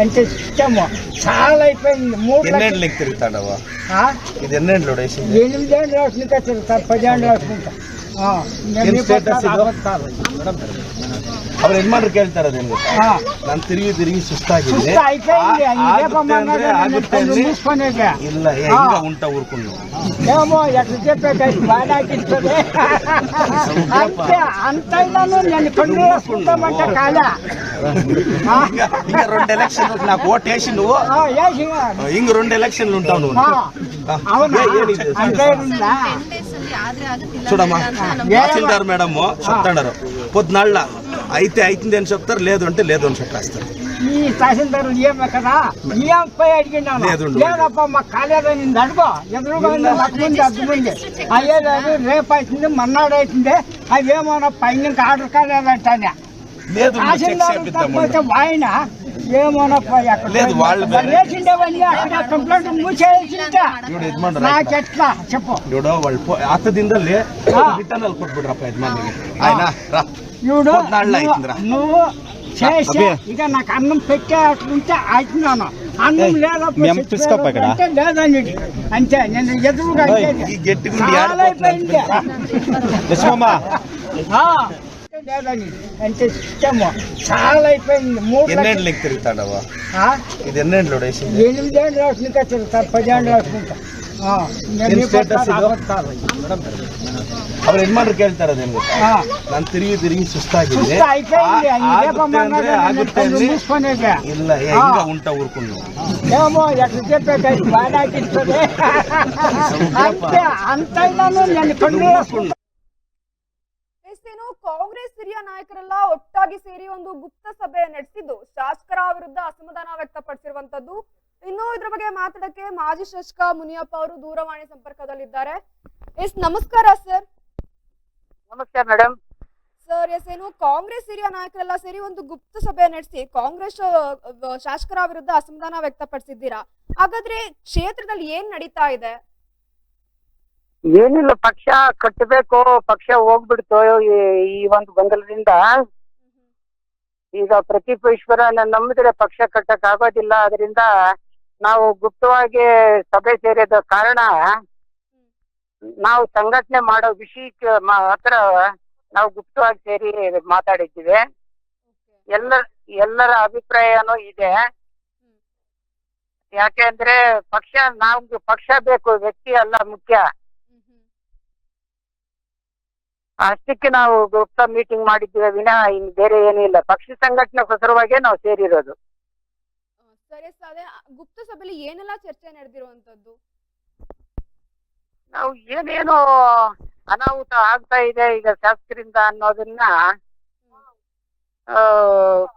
అంటే సిస్టమ్ చాలా అయిపోయింది మూడు లక్షలు ఎన్నేళ్ళకి తిరుగుతాడవా ఆ? ఇది ఎన్నేళ్ళు వేసి ఎనిమిదేళ్ళు రాసుకుంటా తిరుగుతారు పదేళ్ళు రాసుకుంటా ಅವ್ರು ಏನ್ ಮಾಡ್ರಿ ಕೇಳ್ತಾರೆ ಅದೇನು ನಾನು ತಿರುಗಿ ತಿರುಗಿ ಸುಸ್ತಾಗಿದೆ ಇಲ್ಲ ಹೆಂಗ ಉಂಟ ಊರ್ಕೊಂಡು ಅಂತ నేను కళ్ళు వేసుకుంటామంటే కాదా? ఇంకా రెండు ఎలక్షన్లు నాకు ఓట్ నువ్వు? ఇంక రెండు ఎలక్షన్లు ఉంటావు నువ్వు. చూడమ్మా. తహసీల్దార్ చెప్తాడారు. పొద్దునాళ్ళ అయితే అవుతుంది అని చెప్తారు లేదు అంటే లేదు అని చెప్పేస్తారు ఈ తహసీల్దార్ ఏమే కదా ఏం పోయి అడిగినాను లేదు. లేదప్ప మాకు కాలేదని అడుగు ఎదురుగా ఉంది మాకు ముందు అర్థమైంది అయ్యే లేదు రేపు అవుతుంది మన్నాడు అవుతుంది అవి ఏమన్నా పైన ఇంకా ఆర్డర్ కాలేదంటానే లేదు నువ్వు చెక్ తహసీల్దార్ చేపిద్దాము తప్పైతే వాయిన ఏమోనా పోయి అక్కడ లేదు, వాళ్ళు వాళ్ళు వేసిండేవన్నీ అక్కడ కంప్లైంట్ మూసేసింట ಇವ್ರು ಯಜಮಾನ್ರು నాకెట్లా చెప్పు ನೋಡು వాళ్ళు ಪೋ- ಹತ್ತದಿಂದಲ್ಲಿ ಹಾ. ರಿಟರ್ನ್ ಅಲ್ಲಿ ಕೊಟ್ಬಿಡ್ರಪ್ಪ ಯಜಮಾನಿಗೆ ಆಯ್ನಾ నువ్వు ఇక నాకు అన్నం పెట్టేటట్లుంటే అన్నం లేదంటే లేదని అంతే నేను ఎదురుగా లేదని అంటే ఇష్టము. చాలా అయిపోయింది. మూడు తిరుగుతాడవా ఇది ఎన్నేళ్ళు ఎనిమిదేళ్ళు రాసుకుంటా పది ఏళ్ళు రాసుకుంటా. ಅವ್ರು ಏನ್ ಮಾಡ್ರಿ ಕೇಳ್ತಾರ ನಿಮ್ಗೆ? ನಾನು ತಿರುಗಿ ತಿರುಗಿ ಸುಸ್ತಾಗಿದೆ ಇಲ್ಲ ಹಿಂಗ ಉಂಟ ಉರ್ಕೊಂಡು ಕಾಂಗ್ರೆಸ್ ಹಿರಿಯ ನಾಯಕರೆಲ್ಲ ಒಟ್ಟಾಗಿ ಸೇರಿ ಒಂದು ಗುಪ್ತ ಸಭೆ ನಡೆಸಿದ್ದು? ಶಾಸಕರ ವಿರುದ್ಧ ಅಸಮಾಧಾನ ವ್ಯಕ್ತಪಡಿಸಿರುವಂತದ್ದು. ಇನ್ನು ಇದ್ರ ಬಗ್ಗೆ ಮಾತಾಡಕ್ಕೆ ಮಾಜಿ ಶಾಸಕ ಮುನಿಯಪ್ಪ ಅವರು ದೂರವಾಣಿ ಸಂಪರ್ಕದಲ್ಲಿದ್ದಾರೆ. ಎಸ್ ನಮಸ್ಕಾರ ಸರ್. ನಮಸ್ಕಾರ ಮೇಡಮ್ ಸರ್ ಎಸ್ ಏನು ಕಾಂಗ್ರೆಸ್ ಹಿರಿಯ ನಾಯಕರೆಲ್ಲ ಸೇರಿ ಒಂದು ಗುಪ್ತ ಸಭೆ ನಡೆಸಿ ಕಾಂಗ್ರೆಸ್ ಶಾಸಕರ ವಿರುದ್ಧ ಅಸಮಾಧಾನ ವ್ಯಕ್ತಪಡಿಸಿದ್ದೀರಾ? ಹಾಗಾದ್ರೆ ಕ್ಷೇತ್ರದಲ್ಲಿ ಏನ್ ನಡೀತಾ ಇದೆ? ಏನಿಲ್ಲ ಪಕ್ಷ ಕಟ್ಟಬೇಕು ಪಕ್ಷ ಹೋಗ್ಬಿಡ್ತು ಈ- ಒಂದು ಗೊಂದಲದಿಂದ. ಈಗ ಪ್ರತಿಪೇಶ್ವರ ಈಶ್ವರ ನಂಬಿದ್ರೆ ಪಕ್ಷ ಕಟ್ಟಕ್ ಆಗೋದಿಲ್ಲ ಅದರಿಂದ ನಾವು ಗುಪ್ತವಾಗಿ ಸಭೆ ಸೇರಿದ ಕಾರಣ ನಾವು ಸಂಘಟನೆ ಮಾಡೋ ವಿಷಯಕ್ಕೆ ಮ- ಹತ್ರ ನಾವು ಗುಪ್ತವಾಗಿ ಸೇರಿ ಮಾತಾಡಿದ್ದೀವಿ. ಎಲ್ಲ ಎಲ್ಲರ ಅಭಿಪ್ರಾಯನೂ ಇದೆ. ಯಾಕೆಂದ್ರೆ ಪಕ್ಷ ನಮ್ಗೆ ಪಕ್ಷ ಬೇಕು ವ್ಯಕ್ತಿ ಅಲ್ಲ ಮುಖ್ಯ. ಅಷ್ಟಕ್ಕೆ ನಾವು ಗುಪ್ತ ಮೀಟಿಂಗ್ ಮಾಡಿದ್ದೀವಿ ವಿನಃ ಇನ್ ಬೇರೆ ಏನೂ ಇಲ್ಲ. ಪಕ್ಷ ಸಂಘಟನೆ ಸಂಘಟನೆಗೋಸ್ಕರವಾಗೇ ನಾವು ಸೇರಿರೋದು. ಸರಿ ಸರ್ ಅದೇ ಗುಪ್ತ ಸಭೆಯಲ್ಲಿ ಏನೆಲ್ಲ ಚರ್ಚೆ ನಡೆದಿರುವಂತದ್ದು ನಾವು ಏನೇನೋ ಅನಾಹುತ ಆಗ್ತಾ ಇದೆ ಈಗ ಶಾಸಕರಿಂದ ಅನ್ನೋದನ್ನ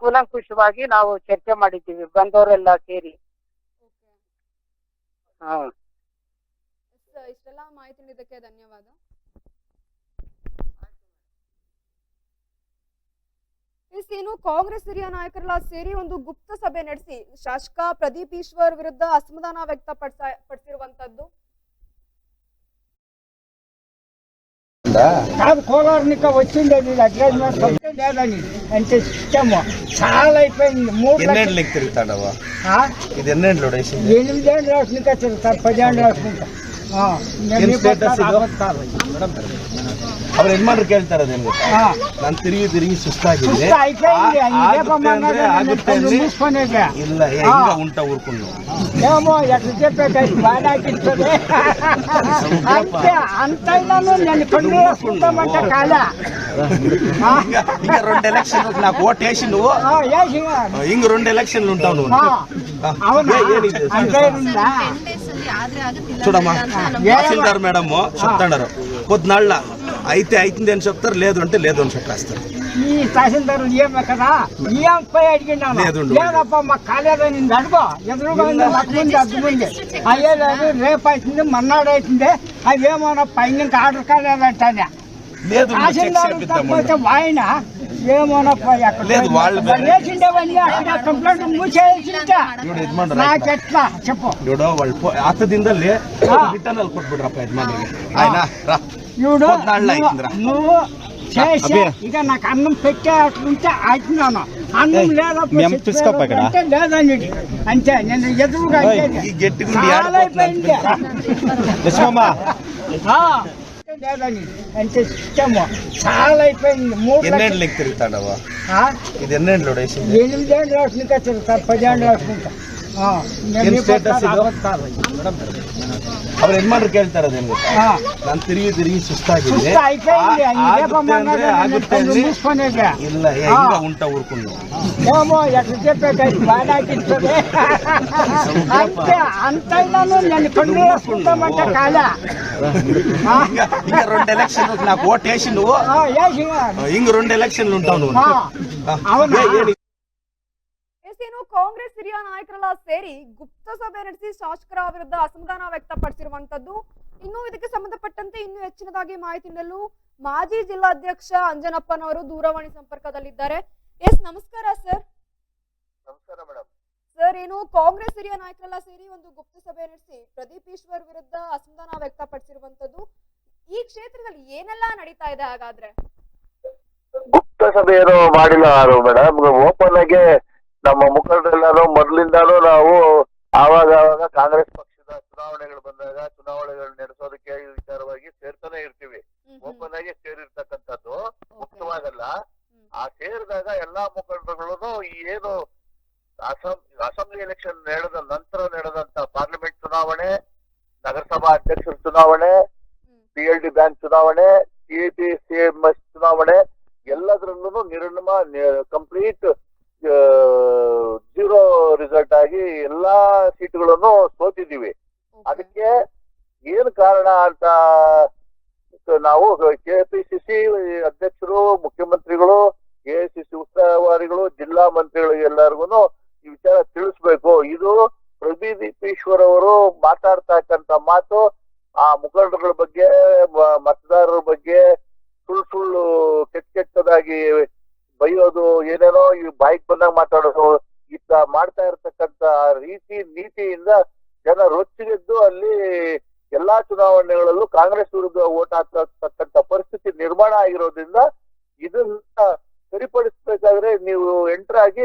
ಕೂಲಂಕುಷವಾಗಿ ನಾವು ಚರ್ಚೆ ಮಾಡಿದ್ದೀವಿ ಬಂದವರೆಲ್ಲ ಸೇರಿ. ಇಷ್ಟೆಲ್ಲ ಮಾಹಿತಿ ನೀಡಿದ್ದಕ್ಕೆ ಧನ್ಯವಾದ. ಎಸ್, ಏನು ಕಾಂಗ್ರೆಸ್ ಹಿರಿಯ ನಾಯಕರೆಲ್ಲ ಸೇರಿ ಒಂದು ಗುಪ್ತ ಸಭೆ ನಡೆಸಿ ಶಾಸಕ ಪ್ರದೀಪ್ ಈಶ್ವರ್ ವಿರುದ್ಧ ಅಸಮಾಧಾನ ವ್ಯಕ್ತಪಡಿಸ ಪಡಿಸಿರುವಂತದ್ದು కాదు కోలార్నిక వచ్చింది అది అడ్వర్టైజ్మెంట్ కంప్లీట్ లేదని అంటే ఇష్టము చాలా అయిపోయింది మూడు ఎన్నేళ్ళు లక్షలు నీకు తిరుగుతాడవా ఆ, ఇది ఎన్నేళ్ళు వేసింది ఎనిమిదేళ్ళు రాసుకుంటా తిరుగుతారు పదేళ్ళు రాసుకుంటా ఆ, నేను ಏನ್ ఈ status ಬರ್ತಾರೆ, ಆ ಇದು? ಬರ್ತಾರೆ. ಅವ್ರ ಯಜಮಾನ್ರು ಕೇಳ್ತಾರೆ ಅದೇನ್ ಗೊತ್ತಾ ఆ, ನಾನು ತಿರುಗಿ ತಿರುಗಿ ಸುಸ್ತಾಗಿದೆ ಸುಸ್ತು అయిపోయింది ಆ- ఇదే ಆಗುತ್ತೆ బొమ్మన్న ಅಂದ್ರೆ నేను ಆಗುತ್ತೆ కన్ను ಅಂದ್ರೆ మూసుకొనేది. ಇಲ್ಲ ಏ, ಹಿಂಗ ಉಂಟ ಊರ್ಕೊಂಡು ఏమో ఎట్లా చెప్పేది బాగా అనిపిస్తుంది అంతే అంతైనాను నేను కన్ను వేసుకుంటామంటే కాలే ఆ, ಈಗ రెండు ఎలక్షన్ నాకు ఓట్ వేసి నువ్వు ఆ, వేసి ಹಿಂಗ್ రెండు ఎలక్షన్లు ఉంటావు నువ్వు ఆ, ఆ, అవునా ఏ- ಏನಿದೆ? అంతే ఉందా చూడమ్మా. ఏ- తహసీల్దార్ మేడం చెప్తాడారు. పొద్దునాళ్ళ అయితే అవుతుంది అని చెప్తారు లేదు అంటే లేదు అని చెప్పేస్తారు. ఈ తహసీల్దార్ ఏమే కదా అడిగినాను లేదు, ఉండు. లేదప్పా మాకు కాలేదని నిన్ను అడుగు. ఎదురుగా ఉంది నాకు ముందు అర్థమైంది అయ్యే లేదు రేపు అవుతుంది మన్నాడు అవుతుంది అవి ఏమన్నా పైన ఇంకా ఆర్డర్ కాలేదంటానే. లేదు తహసీల్దార్ తప్పైతే వాయిన? ఏమన్నా పోయి అక్కడ లేదు, వాళ్ళు వాళ్ళు వేసిండేవన్నీ అక్కడ కంప్లైంట్ మూసేసింట ಇವ್ರು ಯಜಮಾನ್ರು నాకెట్లా చెప్పు ಇವ್ರು వాళ్ళు ಪೋ- ಹತ್ತದಿಂದಲೇ ಹಾ. ರಿಟರ್ನ್ ಅಲ್ಲಿ ಕೊಟ್ಬಿಡ್ರಪ್ಪ ಯಜಮಾನಿಗೆ ఆయన రా ఇవిడు పొద్దునాళ్ళ అవుతుందిరా. నువ్వు చేసి అబ్బే. ఇక నాకు అన్నం పెట్టేటుంటే అవుతున్నాను అన్నం ఏయ్, లేదప్పుడు మీ అమ్మ పిలుచుకోపా ఇక్కడ. అంటే లేదండి అంతే నేను ఎదురుగా ఏయ్, అంతే. ఈ గట్టి గుండి చాలా అయిపోయింది లక్ష్మమ్మ ఆ, లేదండి అంటే ఇష్టము చాలా అయిపోయింది. మూడు ఎన్నేళ్ళు లక్షలు నీకు తిరుగుతాడవా ఇది ఎన్నేళ్ళు ఎనిమిదేళ్ళు రాసుకుంటా తిరుగుతారు పదేళ్ళు రాసుకుంటా. ఆ, నేను ఏం ఈ status ಬರ್ತಾರೆ, ఆ ಇದು? ಬರ್ತಾರೆ. ಅವ್ರ ಯಜಮಾನ್ರು ಕೇಳ್ತಾರೆ ಅದೇನ್ ಗೊತ್ತಾ ఆ, ನಾನು ತಿರುಗಿ ತಿರುಗಿ ಸುಸ್ತಾಗಿದೆ ಸುಸ್ತು అయిపోయింది ಆ- ఇదే ಆಗುತ್ತೆ ಬೊಮ್ಮನ್ನ ಅಂದ್ರೆ నేను ಆಗುತ್ತೆ ಕಣ್ಣು ಅಂದ್ರೆ ಮೂಸ್ಕೊಂಡೇಗೆ. ಇಲ್ಲ ಏ, ఆ. ಹಿಂಗ ಉಂಟ ಊರ್ಕೊಂಡು ఏమో ఎట్లా చెప్పేది బాగా అనిపిస్తుంది అంతే అంతైనాను నేను కన్ను వేసుకుంటామంటే కాలే ఆ, ಈಗ ಈಗ రెండు ఎలక్షన్ నాకు ఓట్ వేసి నువ్వు ఆ, వేసి ಹಿಂಗ್ రెండు ఎలక్షన్లు ఉంటావు నువ్వు ಕಾಂಗ್ರೆಸ್ ಹಿರಿಯ ನಾಯಕರೆಲ್ಲ ಸೇರಿ ಗುಪ್ತ ಸಭೆ ನಡೆಸಿ ಶಾಸಕರ ವಿರುದ್ಧ ಅಸಮಾಧಾನ ವ್ಯಕ್ತಪಡಿಸಿರುವಂತದ್ದು. ಇನ್ನು ಇದಕ್ಕೆ ಸಂಬಂಧಪಟ್ಟಂತೆ ಇನ್ನು ಹೆಚ್ಚಿನದಾಗಿ ಮಾಹಿತಿ ನೀಡಲು ಮಾಜಿ ಜಿಲ್ಲಾಧ್ಯಕ್ಷ ಅಂಜನಪ್ಪನವರು ದೂರವಾಣಿ ಸಂಪರ್ಕದಲ್ಲಿದ್ದಾರೆ. ಎಸ್ ನಮಸ್ಕಾರ ಸರ್. ನಮಸ್ಕಾರ ಮೇಡಮ್. ಸರ್ ಏನು ಕಾಂಗ್ರೆಸ್ ಹಿರಿಯ ನಾಯಕರೆಲ್ಲ ಸೇರಿ ಒಂದು ಗುಪ್ತ ಸಭೆ ನಡೆಸಿ ಪ್ರದೀಪ್ ಈಶ್ವರ್ ವಿರುದ್ಧ ಅಸಮಾಧಾನ ವ್ಯಕ್ತಪಡಿಸಿರುವಂತದ್ದು ಈ ಕ್ಷೇತ್ರದಲ್ಲಿ ಏನೆಲ್ಲ ನಡೀತಾ ಇದೆ ಹಾಗಾದ್ರೆ? ಗುಪ್ತ ಗುಪ್ತ ಸಭೆ ಏನು ಮಾಡಿಲ್ಲ ಮೇಡಮ್? ಓಪನ್ ಆಗಿ ನಮ್ಮ ಮುಖಂಡರೆಲ್ಲರೂ ಮೊದಲಿಂದಾನು ನಾವು ಆವಾಗ ಆವಾಗ ಕಾಂಗ್ರೆಸ್ ಪಕ್ಷದ ಚುನಾವಣೆಗಳು ಬಂದಾಗ ಚುನಾವಣೆಗಳು ನಡೆಸೋದಕ್ಕೆ ಈ ವಿಚಾರವಾಗಿ ಸೇರ್ತಾನೆ ಇರ್ತೀವಿ. ಓಪನ್ ಆಗಿ ಸೇರಿರ್ತಕ್ಕಂಥದ್ದು. ಮುಕ್ತವಾಗಲ್ಲ. ಆ ಸೇರಿದಾಗ ಎಲ್ಲಾ ಮುಖಂಡರುಗಳು ಈ ಏನು ಅಸಂ ಅಸೆಂಬ್ಲಿ ಎಲೆಕ್ಷನ್ ನಡೆದ ನಂತರ ನಡೆದಂತ ಪಾರ್ಲಿಮೆಂಟ್ ಚುನಾವಣೆ ನಗರಸಭಾ ಅಧ್ಯಕ್ಷರ ಚುನಾವಣೆ ಪಿ ಎಲ್ ಡಿ ಬ್ಯಾಂಕ್ ಚುನಾವಣೆ C CM C M S ಚುನಾವಣೆ ಎಲ್ಲದರಲ್ಲೂ ನಿರ್ಣಮ ಕಂಪ್ಲೀಟ್ ಜೀರೋ ರಿಸಲ್ಟ್ ಆಗಿ ಎಲ್ಲಾ ಸೀಟ್ಗಳನ್ನು ಸೋತಿದ್ದೀವಿ. ಅದಕ್ಕೆ ಏನ್ ಕಾರಣ ಅಂತ ನಾವು ಕೆಪಿಸಿಸಿ ಅಧ್ಯಕ್ಷರು ಮುಖ್ಯಮಂತ್ರಿಗಳು ಎಐಸಿಸಿ ಉಸ್ತುವಾರಿಗಳು ಜಿಲ್ಲಾ ಮಂತ್ರಿಗಳು ಎಲ್ಲರಿಗೂ ಈ ವಿಚಾರ ತಿಳಿಸ್ಬೇಕು. ಇದು ಪ್ರದೀಪೀಶ್ವರ್ ಅವರು ಮಾತಾಡ್ತಕ್ಕಂತ ಮಾತು ಆ ಮುಖಂಡರ ಬಗ್ಗೆ ಮತದಾರರ ಬಗ್ಗೆ ಸುಳ್ಳು ಸುಳ್ಳು ಕೆಟ್ಟ ಕೆಟ್ಟದಾಗಿ ಬೈಯೋದು, ಏನೇನೋ ಈ ಬಾಯಿಗೆ ಬಂದಾಗ ಮಾತಾಡೋದು ಇತ್ತ ಮಾಡ್ತಾ ಇರ್ತಕ್ಕಂತ ರೀತಿ, ನೀತಿಯಿಂದ ಜನ ರೊಚ್ಚಿಗೆದ್ದು ಅಲ್ಲಿ ಎಲ್ಲಾ ಚುನಾವಣೆಗಳಲ್ಲೂ ಕಾಂಗ್ರೆಸ್ ವಿರುದ್ಧ ಓಟ್ ಹಾಕ್ತಕ್ಕಂತ ಪರಿಸ್ಥಿತಿ ನಿರ್ಮಾಣ ಆಗಿರೋದ್ರಿಂದ ಇದನ್ನ ಸರಿಪಡಿಸ್ಬೇಕಾದ್ರೆ ನೀವು ಎಂಟರ್ ಆಗಿ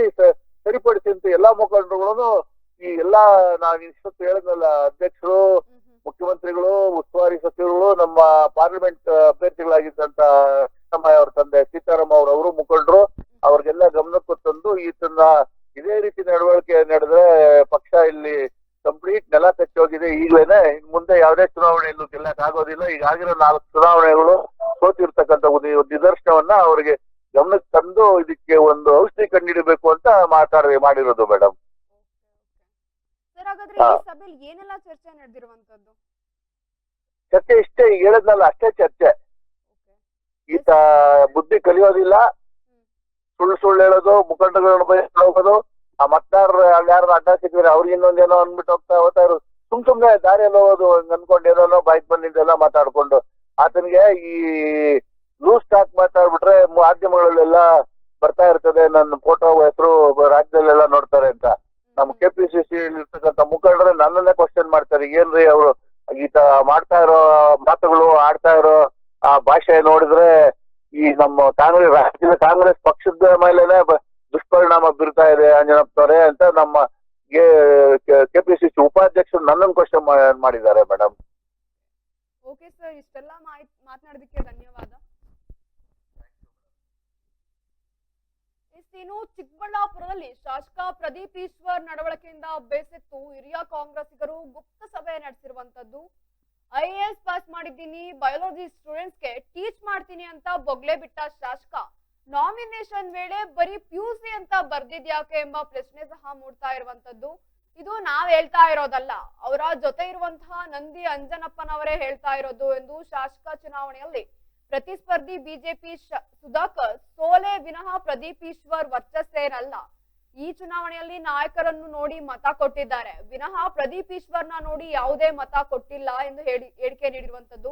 ಸರಿಪಡಿಸಿ ಅಂತ ಎಲ್ಲಾ ಮುಖಂಡರುಗಳನ್ನು ಈ ಎಲ್ಲಾ ನಾನು ಇಷ್ಟೊತ್ತು ಹೇಳಿದ್ನಲ್ಲ, ಅಧ್ಯಕ್ಷರು ಮುಖ್ಯಮಂತ್ರಿಗಳು, ಉಸ್ತುವಾರಿ ಸಚಿವರುಗಳು ನಮ್ಮ ಪಾರ್ಲಿಮೆಂಟ್ ಅಭ್ಯರ್ಥಿಗಳಾಗಿದ್ದಂತ ಸಿದ್ದರಾಮಯ್ಯ ಅವ್ರ ತಂದೆ ಸೀತಾರಾಮ್ ಅವ್ರ, ಅವರು ಮುಖಂಡರು. ಅವ್ರಿಗೆಲ್ಲ ಗಮನಕ್ಕೂ ತಂದು ತನ್ನ ಇದೇ ರೀತಿ ನಡವಳಿಕೆ ನಡೆದ್ರೆ ಪಕ್ಷ ಇಲ್ಲಿ ಕಂಪ್ಲೀಟ್ ನೆಲ ಕಚ್ಚೋಗಿದೆ. ಈಗಲೇನೆ ಇನ್ ಮುಂದೆ ಯಾವುದೇ ಚುನಾವಣೆಯಲ್ಲೂ ಗೆಲ್ಲಕ್ ಆಗೋದಿಲ್ಲ. ಈಗ ಆಗಿರೋ ನಾಲ್ಕು ಚುನಾವಣೆಗಳು ಸೋತಿರ್ತಕ್ಕಂಥ ಒಂದು ನಿದರ್ಶನವನ್ನ ಅವರಿಗೆ ಗಮನಕ್ಕೆ ತಂದು ಇದಕ್ಕೆ ಒಂದು ಔಷಧಿ ಕಂಡಿಡಬೇಕು ಅಂತ ಮಾತಾಡಿ ಮಾಡಿರೋದು ಮೇಡಮ್. ಸರ್ ಹಾಗಾದ್ರೆ ಹಾ. ಈ ಸಭೆಯಲ್ಲಿ ಏನೆಲ್ಲ ಚರ್ಚೆ ನಡೆದಿರುವಂತದ್ದು? ಚರ್ಚೆ ಇಷ್ಟೇ ಈಗ ಹೇಳಿದ್ನಲ್ಲ ಅಷ್ಟೇ ಚರ್ಚೆ. ಈತ ಬುದ್ಧಿ ಕಲಿಯೋದಿಲ್ಲ. ಸುಳ್ಳು ಸುಳ್ಳು ಹೇಳೋದು ಮುಖಂಡಗಳನ್ನ ಬಯಸ್ಕೊಂಡು ಹೋಗೋದು ಆ ಮತದಾರರು ಯಾರು ಅಡ್ಡ ಸಿಕ್ಕಿದ್ರೆ ಅವ್ರಿಗೆ ಇನ್ನೊಂದೇನೋ ಅನ್ಬಿಟ್ಟು ಹೋಗ್ತಾ ಹೋಗ್ತಾ ಇರೋದು. ಸುಮ್ ಸುಮ್ನೆ ದಾರಿಯಲ್ಲಿ ಹೋಗೋದು ಹಂಗ್ ಅನ್ಕೊಂಡು ಏನೋ ಬೈಕ್ ಬಂದಿದ್ದೆಲ್ಲ ಮಾತಾಡ್ಕೊಂಡು. ಆತನಿಗೆ ಈ ಲೂಸ್ ಟಾಕ್ ಮಾತಾಡ್ಬಿಟ್ರೆ ಮಾಧ್ಯಮಗಳಲ್ಲೆಲ್ಲ ಬರ್ತಾ ಇರ್ತದೆ. ನನ್ನ ಫೋಟೋ ಹೆಸರು ರಾಜ್ಯದಲ್ಲೆಲ್ಲ ನೋಡ್ತಾರೆ ಅಂತ. ನಮ್ ಕೆಪಿಸಿಸಿ ಇರ್ತಕ್ಕಂಥ ಮುಖಂಡರು ನನ್ನನ್ನೇ ಕ್ವಶನ್ ಮಾಡ್ತಾರೆ, ಏನ್ರಿ ಅವರು? ಈತ ಮಾಡ್ತಾ ಇರೋ ಮಾತುಗಳು, ಆಡ್ತಾ ಇರೋ ಆ ಭಾಷೆ ನೋಡಿದ್ರೆ ಈ ನಮ್ಮ ಕಾಂಗ್ರೆಸ್, ರಾಜ್ಯದ ಕಾಂಗ್ರೆಸ್ ಪಕ್ಷದ ಮೇಲೆನೆ ದುಷ್ಪರಿಣಾಮ ಬೀರ್ತಾ ಇದೆ ಅಂಜನಪ್ಪನವರೇ ಅಂತ ನಮ್ಮ ಕೆಪಿಸಿಸಿ ಉಪಾಧ್ಯಕ್ಷರು ನನ್ನನ್ನು ಕ್ವಶನ್ ಮಾಡಿದ್ದಾರೆ ಮೇಡಮ್ ಓಕೆ ಸರ್ ಇಷ್ಟೆಲ್ಲ ಮಾಹಿತಿ ಮಾತನಾಡೋದಕ್ಕೆ ಧನ್ಯವಾದ. ಇನ್ನು ಚಿಕ್ಕಬಳ್ಳಾಪುರದಲ್ಲಿ ಶಾಸಕ ಪ್ರದೀಪ್ ಈಶ್ವರ್ ನಡವಳಿಕೆಯಿಂದ ಬೇಸತ್ತು. ಹಿರಿಯ ಕಾಂಗ್ರೆಸ್ಸಿಗರು ಗುಪ್ತ ಸಭೆ ನಡೆಸಿರುವಂತದ್ದು. ಐ ಎಸ್ ಪಾಸ್ ಮಾಡಿದ್ದೀನಿ ಬಯಾಲಜಿ ಸ್ಟೂಡೆಂಟ್ಸ್ಗೆ ಟೀಚ್ ಮಾಡ್ತೀನಿ ಅಂತ ಬೊಗ್ಲೆ ಬಿಟ್ಟ ಶಾಸಕ. ನಾಮಿನೇಷನ್ ವೇಳೆ ಬರೀ ಸಿ ಅಂತ ಬರ್ದಿದ್ಯಾಕೆ ಎಂಬ ಪ್ರಶ್ನೆ ಸಹ ಮೂಡ್ತಾ ಇರುವಂತದ್ದು. ಇದು ನಾವ್ ಹೇಳ್ತಾ ಇರೋದಲ್ಲ. ಅವರ ಜೊತೆ ಇರುವಂತಹ ನಂದಿ ಅಂಜನಪ್ಪನವರೇ ಹೇಳ್ತಾ ಇರೋದು ಎಂದು ಶಾಸಕ ಚುನಾವಣೆಯಲ್ಲಿ ಪ್ರತಿಸ್ಪರ್ಧಿ ಬಿಜೆಪಿ ಸುಧಾಕರ್ ಸೋಲೆ ವಿನಃ ಪ್ರದೀಪ್ ಈಶ್ವರ್ ವರ್ಚಸ್ಸೇನಲ್ಲ. ಈ ಚುನಾವಣೆಯಲ್ಲಿ ನಾಯಕರನ್ನು ನೋಡಿ ಮತ ಕೊಟ್ಟಿದ್ದಾರೆ. ವಿನಃ ಪ್ರದೀಪ್ ಈಶ್ವರ್ನ ನೋಡಿ ಯಾವುದೇ ಮತ ಕೊಟ್ಟಿಲ್ಲ ಎಂದು ಹೇಳಿ, ಹೇಳಿಕೆ ನೀಡಿರುವಂತದ್ದು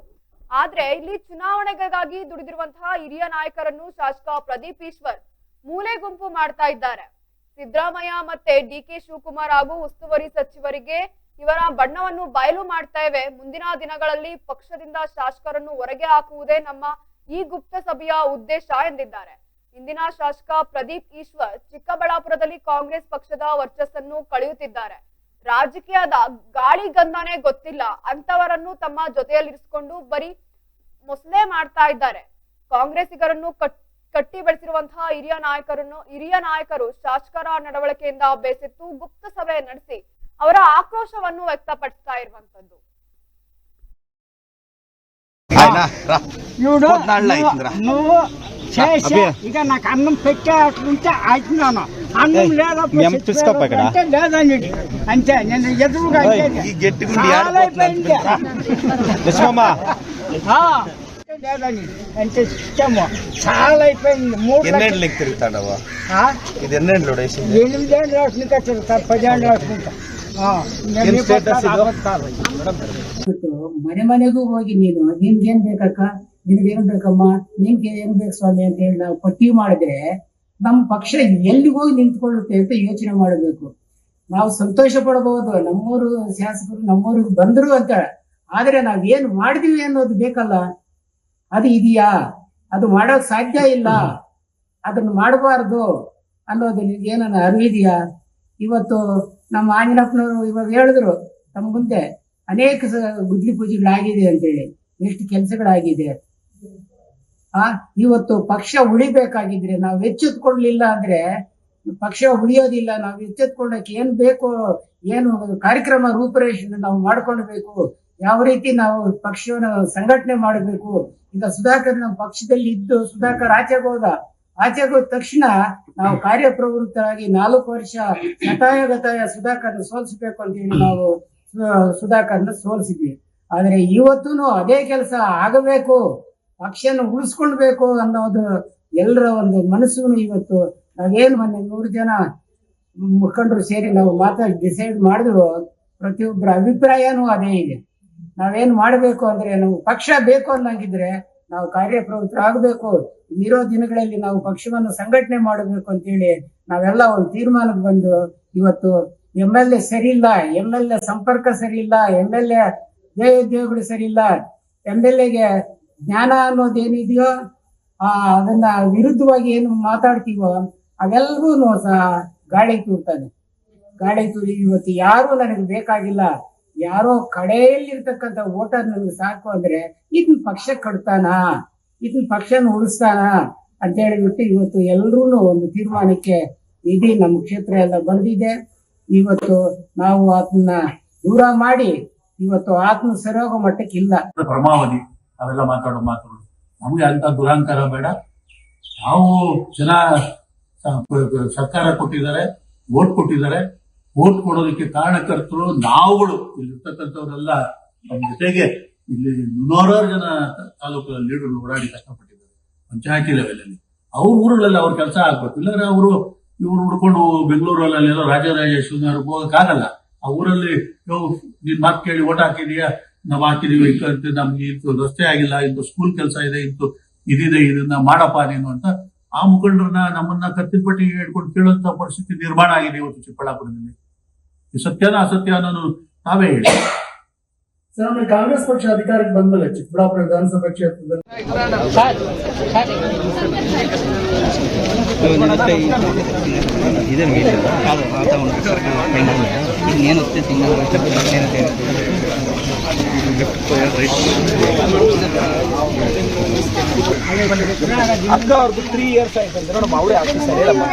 ಆದ್ರೆ ಇಲ್ಲಿ ಚುನಾವಣೆಗಾಗಿ ದುಡಿದಿರುವಂತಹ ಹಿರಿಯ ನಾಯಕರನ್ನು ಶಾಸಕ ಪ್ರದೀಪ್ ಈಶ್ವರ್ ಮೂಲೆ ಗುಂಪು ಮಾಡ್ತಾ ಇದ್ದಾರೆ. ಸಿದ್ದರಾಮಯ್ಯ ಮತ್ತೆ ಡಿ ಕೆ ಶಿವಕುಮಾರ್ ಹಾಗೂ ಉಸ್ತುವಾರಿ ಸಚಿವರಿಗೆ ಇವರ ಬಣ್ಣವನ್ನು ಬಯಲು ಮಾಡ್ತೇವೆ ಮುಂದಿನ ದಿನಗಳಲ್ಲಿ ಪಕ್ಷದಿಂದ ಶಾಸಕರನ್ನು ಹೊರಗೆ ಹಾಕುವುದೇ ನಮ್ಮ ಈ ಗುಪ್ತ ಸಭೆಯ ಉದ್ದೇಶ ಎಂದಿದ್ದಾರೆ. ಇಂದಿನ ಶಾಸಕ ಪ್ರದೀಪ್ ಈಶ್ವರ್ ಚಿಕ್ಕಬಳ್ಳಾಪುರದಲ್ಲಿ ಕಾಂಗ್ರೆಸ್ ಪಕ್ಷದ ವರ್ಚಸ್ಸನ್ನು ಕಳೆಯುತ್ತಿದ್ದಾರೆ. ರಾಜಕೀಯದ ಗಾಳಿ ಗಂಧನೆ ಗೊತ್ತಿಲ್ಲ. ಅಂತವರನ್ನು ತಮ್ಮ ಜೊತೆಯಲ್ಲಿರಿಸಿಕೊಂಡು ಬರೀ ಮೊಸಳೆ ಮಾಡ್ತಾ ಇದ್ದಾರೆ. ಕಾಂಗ್ರೆಸ್ಸಿಗರನ್ನು ಕಟ್ ಕಟ್ಟಿ ಬೆಳೆಸಿರುವಂತಹ ಹಿರಿಯ ನಾಯಕರನ್ನು, ಹಿರಿಯ ನಾಯಕರು ಶಾಸಕರ ನಡವಳಿಕೆಯಿಂದ ಬೇಸತ್ತು ಗುಪ್ತ ಸಭೆ ನಡೆಸಿ ಅವರ ಆಕ್ರೋಶವನ್ನು ವ್ಯಕ್ತಪಡಿಸ್ತಾ ಇರುವಂತದ್ದು ಆಯ್ನಾ ರಾ ಇವನು పొద్దునాళ్ళ అవుతుందిరా. నువ్వు చేసి అబ్బే. ఇక నాకు అన్నం పెట్టేట్లుంటే అవుతున్నాను అన్నం ఏయ్, లేదప్పుడు మీ అమ్మ పిలుచుకోపా ఇక్కడ. అంటే లేదని అంతే నేను ఎదురుగా ఏయ్, అంతే. ఈ గట్టిగుండి చాలా ఆడిపోతుంది అయిపోయింది లక్ష్మమ్మ ఆ, లేదని అంటే ఇష్టము చాలా అయిపోయింది మూడు లక్షలు. ఎన్నేళ్ళకి తిరుగుతాడవా ఆ, ఇది ఎన్నేళ్ళు వేసింది ఎనిమిదేళ్ళు రాసుకుంటా తిరుగుతారు పదేళ్ళు రాసుకుంటా ಮನೆ ಮನೆಗೂ ಹೋಗಿ ನೀನು ನಿನ್ಗೇನ್ ಬೇಕಕ್ಕ? ನಿನ್ಗೇನ್ ಬೇಕಮ್ಮ? ನಿನ್ಗೆ ಏನ್ ಬೇಕು ಸ್ವಾಮಿ ಅಂತ ಹೇಳಿ ನಾವು ಪಟ್ಟಿ ಮಾಡಿದ್ರೆ ನಮ್ಮ ಪಕ್ಷ ಎಲ್ಲಿ ಹೋಗಿ ನಿಂತ್ಕೊಳ್ಳುತ್ತೆ ಅಂತ ಯೋಚನೆ ಮಾಡಬೇಕು. ನಾವು ಸಂತೋಷ ಪಡಬಹುದು ನಮ್ಮೂರು ಶಾಸಕರು ನಮ್ಮೂರಿಗೆ ಬಂದ್ರು ಅಂತ ಆದ್ರೆ ನಾವೇನ್ ಮಾಡಿದೀವಿ ಅನ್ನೋದು ಬೇಕಲ್ಲ? ಅದು ಇದೆಯಾ? ಅದು ಮಾಡೋಕ್ ಸಾಧ್ಯ ಇಲ್ಲ? ಅದನ್ನು ಮಾಡಬಾರ್ದು ಅನ್ನೋದು ನಿಮ್ಗೆ ಏನನ್ನ ಅರಿವಿದೆಯಾ ಇವತ್ತು ನಮ್ಮ ಆಂಜನಪ್ಪನವರು ಇವಾಗ ಹೇಳಿದ್ರು, ತಮ್ಮ ಮುಂದೆ ಅನೇಕ ಗುದ್ಲಿ ಪೂಜೆಗಳಾಗಿದೆ ಅಂತೇಳಿ, ಎಷ್ಟು ಕೆಲಸಗಳಾಗಿದೆ. ಆ, ಇವತ್ತು ಪಕ್ಷ ಉಳಿಬೇಕಾಗಿದ್ರೆ ನಾವು ಎಚ್ಚೆತ್ಕೊಳ್ಲಿಲ್ಲ ಅಂದ್ರೆ, ಪಕ್ಷ ಉಳಿಯೋದಿಲ್ಲ, ನಾವು ಎಚ್ಚೆತ್ಕೊಳ್ಳಕ್ಕೆ ಏನ್ ಬೇಕು, ಏನು ಕಾರ್ಯಕ್ರಮ ರೂಪುರೇಷೆ ನಾವು ಮಾಡ್ಕೊಳ್ಬೇಕು, ಯಾವ ರೀತಿ ನಾವು ಪಕ್ಷವನ್ನು ಸಂಘಟನೆ ಮಾಡಬೇಕು, ಈಗ ಸುಧಾಕರ್ ನಮ್ಮ ಪಕ್ಷದಲ್ಲಿ ಇದ್ದು, ಸುಧಾಕರ್ ಆಚೆಗೆ ಹೋದ ಆಚೆಗೆ ತಕ್ಷಣ ನಾವು ಕಾರ್ಯಪ್ರವೃತ್ತರಾಗಿ ನಾಲ್ಕು ವರ್ಷ ಗತಾಯ ಗತಾಯ ಸುಧಾಕರ್ನ ಸೋಲಿಸಬೇಕು ಅಂತೇಳಿ ನಾವು ಸು- ಸುಧಾಕರ್ನ ಸೋಲಿಸಿದ್ವಿ. ಆದ್ರೆ ಇವತ್ತೂ ಅದೇ ಕೆಲಸ ಆಗಬೇಕು ಪಕ್ಷನ ಉಳಿಸ್ಕೊಳ್ಬೇಕು ಅನ್ನೋದು ಎಲ್ಲರ ಒಂದು ಮನಸ್ಸು ಇವತ್ತು ನಾವೇನು ಮೊನ್ನೆ ನೂರು ಜನ ಮುಖಂಡರು ಸೇರಿ ನಾವು ಮಾತಾಡಿ ಡಿಸೈಡ್ ಮಾಡಿದ್ರು ಪ್ರತಿಯೊಬ್ಬರ ಅಭಿಪ್ರಾಯನೂ ಅದೇ ಇದೆ. ನಾವೇನ್ ಮಾಡಬೇಕು ಅಂದ್ರೆ ನಾವು ಪಕ್ಷ ಬೇಕು ಅನ್ನಂಗಿದ್ರೆ ನಾವು ಕಾರ್ಯಪ್ರವೃತ್ತರಾಗಬೇಕು ಇರೋ ದಿನಗಳಲ್ಲಿ ನಾವು ಪಕ್ಷವನ್ನು ಸಂಘಟನೆ ಮಾಡಬೇಕು ಅಂತೇಳಿ ನಾವೆಲ್ಲ ಒಂದು ತೀರ್ಮಾನಕ್ಕೆ ಬಂದು ಇವತ್ತು ಎಂ ಎಲ್ ಎ ಸರಿ ಎಂ ಎಲ್ ಎ ಸಂಪರ್ಕ ಸರಿ ಇಲ್ಲ ಎಂ ಎಲ್ ಎ ದೇವಗಳು ಸರಿ ಇಲ್ಲ ಎಂ ಎಲ್ ಎಗೆ ಜ್ಞಾನ ಅನ್ನೋದೇನಿದೆಯೋ ಆ, ಅದನ್ನ ವಿರುದ್ಧವಾಗಿ ಏನು ಮಾತಾಡ್ತೀವೋ ಅವೆಲ್ಲವೂ ಸಹ ಗಾಳಿ ತೂರ್ತಾನೆ ಗಾಳಿ ತೂರಿ ಇವತ್ತು ಯಾರು ನನಗೆ ಬೇಕಾಗಿಲ್ಲ. ಯಾರೋ ಕಡೆಯಲ್ಲಿರ್ತಕ್ಕಂಥ ವೋಟರ್ ನನಗೆ ಸಾಕು ಅಂದ್ರೆ ಇದನ್ನ ಪಕ್ಷ ಕಡ್ತಾನಾ ಇದನ್ನ ಪಕ್ಷನ ಉಳಿಸ್ತಾನ? ಅಂತ ಹೇಳಿಬಿಟ್ಟು ಇವತ್ತು ಎಲ್ರೂ ಒಂದು ತೀರ್ಮಾನಕ್ಕೆ ಇಡೀ ನಮ್ಮ ಕ್ಷೇತ್ರ ಎಲ್ಲ ಬಂದಿದೆ. ಇವತ್ತು ನಾವು ಅದನ್ನ ದೂರ ಮಾಡಿ ಇವತ್ತು ಆತ್ಮ ಸರೋಗೋ ಮಟ್ಟಕ್ಕೆ ಇಲ್ಲ. ಪರಮಾವಧಿ ಅವೆಲ್ಲ ಮಾತಾಡೋ ಮಾತುಗಳು. ನಮ್ಗೆ ಅಂತ ದುರಾಂಕಾರ ಬೇಡ. ನಾವು ಜನ ಸರ್ಕಾರ ಕೊಟ್ಟಿದ್ದಾರೆ, ವೋಟ್ ಕೊಟ್ಟಿದ್ದಾರೆ. ವೋಟ್ ಕೊಡೋದಕ್ಕೆ ಕಾರಣಕರ್ತರು ನಾವುಗಳು. ಇಲ್ಲಿರ್ತಕ್ಕಂಥವರೆಲ್ಲ ನಮ್ಮ ಜೊತೆಗೆ ಇಲ್ಲಿ ನೂರಾರು ಜನ ತಾಲೂಕು ಲೀಡರ್ಗಳು ಓಡಾಡಿ ಕಷ್ಟಪಟ್ಟಿದ್ದಾರೆ, ಪಂಚಾಯತಿ ಲೆವೆಲ್ ಅಲ್ಲಿ ಅವ್ರ ಊರುಗಳಲ್ಲಿ ಅವ್ರ ಕೆಲಸ ಆಗ್ಬೇಕು. ಇಲ್ಲಾಂದ್ರೆ ಅವರು ಇವ್ರು ಹುಡ್ಕೊಂಡು ಬೆಂಗಳೂರಲ್ಲಿ ಎಲ್ಲೋ ರಾಜರಾಜೇಶ್ವರ ಹೋಗಕ್ಕಾಗಲ್ಲ ಆ ಊರಲ್ಲಿ ನೀನ್ ಮಾತು ಕೇಳಿ ಓಟ್ ಹಾಕಿದೀಯಾ? ನಾವ್ ಹಾಕಿದೀವಿ. ಇಂಥ ನಮ್ಗೆ ಇಂತು ರಸ್ತೆ ಆಗಿಲ್ಲ. ಇಂತು ಸ್ಕೂಲ್ ಕೆಲಸ ಇದೆ. ಇಂತು ಇದಿದೆ, ಇದನ್ನ ಮಾಡಪ್ಪ ನೀನು ಅಂತ ಆ ಮುಖಂಡರನ್ನ ನಮ್ಮನ್ನ ಕತ್ತಿನ ಪಟ್ಟಿಗೆ ಹಿಡ್ಕೊಂಡು ಕೇಳುವಂತ ಪರಿಸ್ಥಿತಿ ನಿರ್ಮಾಣ ಆಗಿದೆ ಇವತ್ತು ಚಿಕ್ಕಬಳ್ಳಾಪುರದಲ್ಲಿ. ಸತ್ಯನ ಅಸತ್ಯ ಅನ್ನೋದು ನಾವೇ ಹೇಳಿ. ಸರ್ ಆಮೇಲೆ ಕಾಂಗ್ರೆಸ್ ಪಕ್ಷ ಅಧಿಕಾರಕ್ಕೆ ಬಂದ್ಮೇಲೆ ಚಿಕ್ಕಬಳ್ಳಾಪುರ ವಿಧಾನಸಭಾ ಕ್ಷೇತ್ರದಲ್ಲಿ. ತ್ರೀ ಇಯರ್ಸ್ ಆಯ್ತು ಅಂದ್ರೆ ನಮ್ಮ ಅವಳೇ ಹೇಳಮ್ಮ.